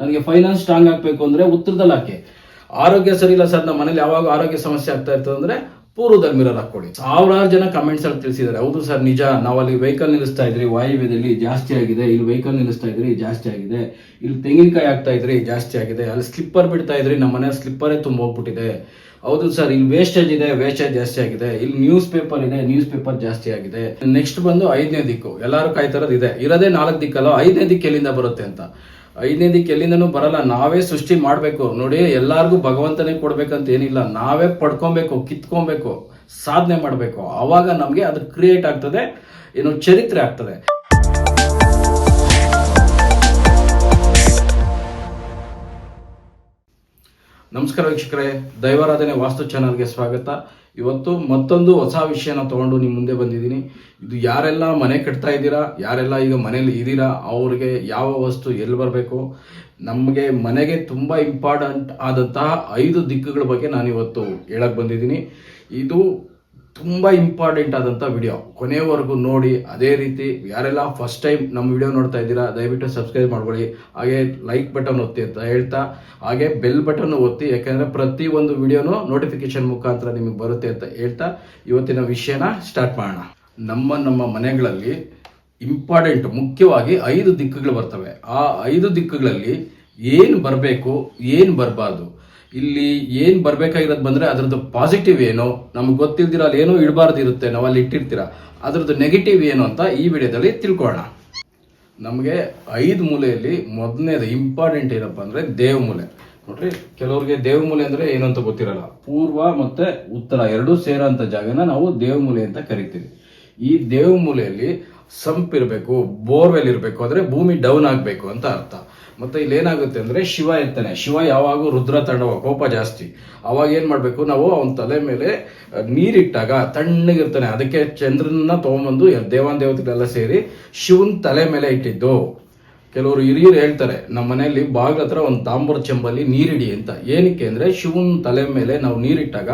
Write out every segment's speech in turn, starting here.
ನನಗೆ finance strong ಆಗಬೇಕು ಅಂದರೆ ಉತ್ತರದಲ್ಲಿ ಹಾಕಿ ಆರೋಗ್ಯ ಸರಿ ಇಲ್ಲ ಸರ್, ನಮ್ಮ ಮನೇಲಿ ಯಾವಾಗ ಆರೋಗ್ಯ ಸಮಸ್ಯೆ ಆಗ್ತಾ ಇರ್ತದೆ ಅಂದ್ರೆ ಪೂರ್ವದಲ್ಲಿ ಮಿರರ್ ಹಾಕೊಳ್ಳಿ ಸಾವಿರಾರು ಜನ ಕಮೆಂಟ್ಸ್ ಅಲ್ಲಿ ತಿಳಿಸಿದ್ದಾರೆ. ಹೌದು ಸರ್, ನಿಜ. ನಾವು ಅಲ್ಲಿ ವೆಹಿಕಲ್ ನಿಲ್ಲಿಸ್ತಾ ಇದ್ರಿ, ವಾಯುವ್ಯದಲ್ಲಿ ಜಾಸ್ತಿ ಆಗಿದೆ. ಇಲ್ಲಿ ವೆಹಿಕಲ್ ನಿಲ್ಲಿಸ್ತಾ ಇದ್ರಿ, ಜಾಸ್ತಿ ಆಗಿದೆ. ಇಲ್ಲಿ ತೆಂಗಿನಕಾಯಿ ಆಗ್ತಾ ಇದ್ರಿ, ಜಾಸ್ತಿ ಆಗಿದೆ. ಅಲ್ಲಿ ಸ್ಲಿಪ್ಪರ್ ಬಿಡ್ತಾ ಇದ್ರಿ, ನಮ್ಮ ಮನೆ ಸ್ಲಿಪ್ಪರೇ ತುಂಬ ಹೋಗ್ಬಿಟ್ಟಿದೆ. ಹೌದು ಸರ್, ಇಲ್ಲಿ ವೇಸ್ಟೇಜ್ ಇದೆ ವೇಸ್ಟೇಜ್ ಜಾಸ್ತಿ ಆಗಿದೆ. ಇಲ್ಲಿ ನ್ಯೂಸ್ ಪೇಪರ್ ಇದೆ ನ್ಯೂಸ್ ಪೇಪರ್ ಜಾಸ್ತಿ ಆಗಿದೆ. ನೆಕ್ಸ್ಟ್ ಬಂದು ಐದನೇ ದಿಕ್ಕು. ಎಲ್ಲರೂ ಕಾಯ್ತಾರದು ಇದೆ. ಇರೋದೇ ನಾಲ್ಕು ದಿಕ್ಕಲ್ಲ, ಐದನೇ ದಿಕ್ಕು ಎಲ್ಲಿಂದ ಬರುತ್ತೆ ಅಂತ. ಐದನೇ ಎಲ್ಲಿಂದನು ಎಲ್ಲಿಂದನೂ ಬರಲ್ಲ. ನಾವೇ ಸೃಷ್ಟಿ ಮಾಡಬೇಕು. ನೋಡಿ, ಎಲ್ಲಾರ್ಗೂ ಭಗವಂತನೇ ಕೊಡ್ಬೇಕಂತ ಏನಿಲ್ಲ. ನಾವೇ ಪಡ್ಕೊಬೇಕು, ಕಿತ್ಕೊಬೇಕು, ಸಾಧನೆ ಮಾಡಬೇಕು. ಆವಾಗ ನಮಗೆ ಅದು ಕ್ರಿಯೇಟ್ ಆಗ್ತದೆ, ಏನು ಚರಿತ್ರೆ ಆಗ್ತದೆ. ನಮಸ್ಕಾರ ವೀಕ್ಷಕರೇ. ದೈವಾರಾಧನೆ ವಾಸ್ತು ಚಾನಲ್ಗೆ ಸ್ವಾಗತ. ಇವತ್ತು ಮತ್ತೊಂದು ಹೊಸ ವಿಷಯನ ತಗೊಂಡು ನಿಮ್ಮ ಮುಂದೆ ಬಂದಿದ್ದೀನಿ. ಇದು ಯಾರೆಲ್ಲ ಮನೆ ಕಟ್ತಾ ಇದ್ದೀರಾ, ಯಾರೆಲ್ಲ ಈಗ ಮನೇಲಿ ಇದ್ದೀರಾ, ಅವ್ರಿಗೆ ಯಾವ ವಸ್ತು ಎಲ್ಲಿ ಬರಬೇಕು? ನಮಗೆ ಮನೆಗೆ ತುಂಬ ಇಂಪಾರ್ಟೆಂಟ್ ಆದಂತಹ ಐದು ದಿಕ್ಕುಗಳ ಬಗ್ಗೆ ನಾನು ಇವತ್ತು ಹೇಳಕ್ ಬಂದಿದ್ದೀನಿ. ಇದು ತುಂಬ ಇಂಪಾರ್ಟೆಂಟ್ ಆದಂಥ ವಿಡಿಯೋ ಕೊನೆಯವರೆಗೂ ನೋಡಿ, ಅದೇ ರೀತಿ ಯಾರೆಲ್ಲ ಫಸ್ಟ್ ಟೈಮ್ ನಮ್ಮ ವಿಡಿಯೋ ನೋಡ್ತಾ ಇದ್ದೀರಾ, ದಯವಿಟ್ಟು ಸಬ್ಸ್ಕ್ರೈಬ್ ಮಾಡ್ಕೊಳ್ಳಿ. ಹಾಗೆ ಲೈಕ್ ಬಟನ್ ಒತ್ತಿ ಅಂತ ಹೇಳ್ತಾ, ಹಾಗೆ ಬೆಲ್ ಬಟನ್ ಒತ್ತಿ, ಯಾಕೆಂದರೆ ಪ್ರತಿ ಒಂದು ವಿಡಿಯೋನು ನೋಟಿಫಿಕೇಶನ್ ಮುಖಾಂತರ ನಿಮಗೆ ಬರುತ್ತೆ ಅಂತ ಹೇಳ್ತಾ, ಇವತ್ತಿನ ವಿಷಯನ ಸ್ಟಾರ್ಟ್ ಮಾಡೋಣ. ನಮ್ಮ ನಮ್ಮ ಮನೆಗಳಲ್ಲಿ ಇಂಪಾರ್ಟೆಂಟ್ ಮುಖ್ಯವಾಗಿ ಐದು ದಿಕ್ಕುಗಳು ಬರ್ತವೆ. ಆ ಐದು ದಿಕ್ಕುಗಳಲ್ಲಿ ಏನು ಬರಬೇಕು, ಏನು ಬರಬಾರ್ದು? ಇಲ್ಲಿ ಏನು ಬರ್ಬೇಕಾಗಿರೋದು ಬಂದ್ರೆ ಅದ್ರದ್ದು ಪಾಸಿಟಿವ್ ಏನು, ನಮ್ಗೆ ಗೊತ್ತಿಲ್ದಿರ ಅಲ್ಲಿ ಏನೋ ಇಡಬಾರ್ದು ಇರುತ್ತೆ ನಾವು ಅಲ್ಲಿ ಇಟ್ಟಿರ್ತೀರ. ಅದ್ರದ್ದು ನೆಗೆಟಿವ್ ಏನು ಅಂತ ಈ ವಿಡಿಯೋದಲ್ಲಿ ತಿಳ್ಕೊಳ್ಳೋಣ. ನಮಗೆ ಐದು ಮೂಲೆಯಲ್ಲಿ ಮೊದಲನೇದು ಇಂಪಾರ್ಟೆಂಟ್ ಏನಪ್ಪ ಅಂದ್ರೆ ದೇವ ಮೂಲೆ. ನೋಡ್ರಿ, ಕೆಲವ್ರಿಗೆ ದೇವ ಮೂಲೆ ಅಂದ್ರೆ ಏನು ಅಂತ ಗೊತ್ತಿರಲ್ಲ. ಪೂರ್ವ ಮತ್ತೆ ಉತ್ತರ ಎರಡೂ ಸೇರೋಂಥ ಜಾಗನ ನಾವು ದೇವ ಮೂಲೆ ಅಂತ ಕರಿತೀವಿ. ಈ ದೇವ ಮೂಲೆಯಲ್ಲಿ ಸಂಪ್ ಇರಬೇಕು, ಬೋರ್ವೆಲ್ ಇರಬೇಕು ಅಂದ್ರೆ ಭೂಮಿ ಡೌನ್ ಆಗಬೇಕು ಅಂತ ಅರ್ಥ. ಮತ್ತೆ ಇಲ್ಲಿ ಏನಾಗುತ್ತೆ ಅಂದ್ರೆ ಶಿವ ಇರ್ತಾನೆ ಶಿವ ಯಾವಾಗ ರುದ್ರ ತಣ್ಣವ, ಕೋಪ ಜಾಸ್ತಿ. ಅವಾಗ ಏನ್ ಮಾಡ್ಬೇಕು ನಾವು? ಅವನ ತಲೆ ಮೇಲೆ ನೀರಿಟ್ಟಾಗ ತಣ್ಣಗಿರ್ತಾನೆ ಅದಕ್ಕೆ ಚಂದ್ರನ ತಗೊಂಬಂದು ದೇವಾನ್ ದೇವತೆಗಳೆಲ್ಲ ಸೇರಿ ಶಿವನ್ ತಲೆ ಮೇಲೆ ಇಟ್ಟಿದ್ದು. ಕೆಲವರು ಹಿರಿಯರು ಹೇಳ್ತಾರೆ, ನಮ್ಮ ಮನೆಯಲ್ಲಿ ಬಾಗಿಲ ಹತ್ರ ಒಂದು ತಾಂಬ್ರ ಚೆಂಬಲ್ಲಿ ನೀರಿಡಿ ಅಂತ. ಏನಕ್ಕೆ ಅಂದ್ರೆ ಶಿವನ್ ತಲೆ ಮೇಲೆ ನಾವು ನೀರಿಟ್ಟಾಗ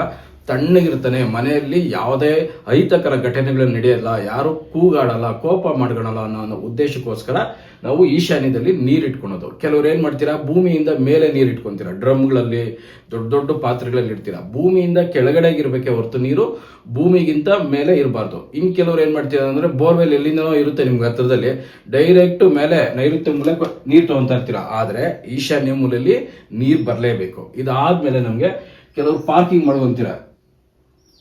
ತಣ್ಣಗಿರ್ತಾನೆ ಮನೆಯಲ್ಲಿ ಯಾವುದೇ ಅಹಿತಕರ ಘಟನೆಗಳು ನಡೆಯಲ್ಲ, ಯಾರು ಕೂಗಾಡಲ್ಲ, ಕೋಪ ಮಾಡ್ಕೊಳಲ್ಲ ಅನ್ನೋ ಉದ್ದೇಶಕ್ಕೋಸ್ಕರ ನಾವು ಈಶಾನ್ಯದಲ್ಲಿ ನೀರಿಟ್ಕೊಳೋದು. ಕೆಲವ್ರು ಏನು ಮಾಡ್ತೀರಾ? ಭೂಮಿಯಿಂದ ಮೇಲೆ ನೀರು ಇಟ್ಕೊಂತೀರಾ ಡ್ರಮ್ಗಳಲ್ಲಿ ದೊಡ್ಡ ದೊಡ್ಡ ಪಾತ್ರೆಗಳಲ್ಲಿ ಇಡ್ತೀರಾ. ಭೂಮಿಯಿಂದ ಕೆಳಗಡೆ ಇರಬೇಕೆ ಹೊರತು ನೀರು ಭೂಮಿಗಿಂತ ಮೇಲೆ ಇರಬಾರ್ದು. ಇನ್ನು ಕೆಲವ್ರು ಏನು ಮಾಡ್ತೀರಾ ಅಂದ್ರೆ ಬೋರ್ವೆಲ್ ಎಲ್ಲಿಂದನೋ ಇರುತ್ತೆ ನಿಮ್ಗೆ ಹತ್ರದಲ್ಲಿ. ಡೈರೆಕ್ಟ್ ಮೇಲೆ ನೈಋತ್ಯ ಮೂಲಕ ನೀರು ತಗೊಂತ ಇರ್ತೀರಾ. ಆದ್ರೆ ಈಶಾನ್ಯ ಮೂಲೆಯಲ್ಲಿ ನೀರು ಬರಲೇಬೇಕು. ಇದಾದ್ಮೇಲೆ ನಮಗೆ ಕೆಲವರು ಪಾರ್ಕಿಂಗ್ ಮಾಡುವಂತೀರಾ.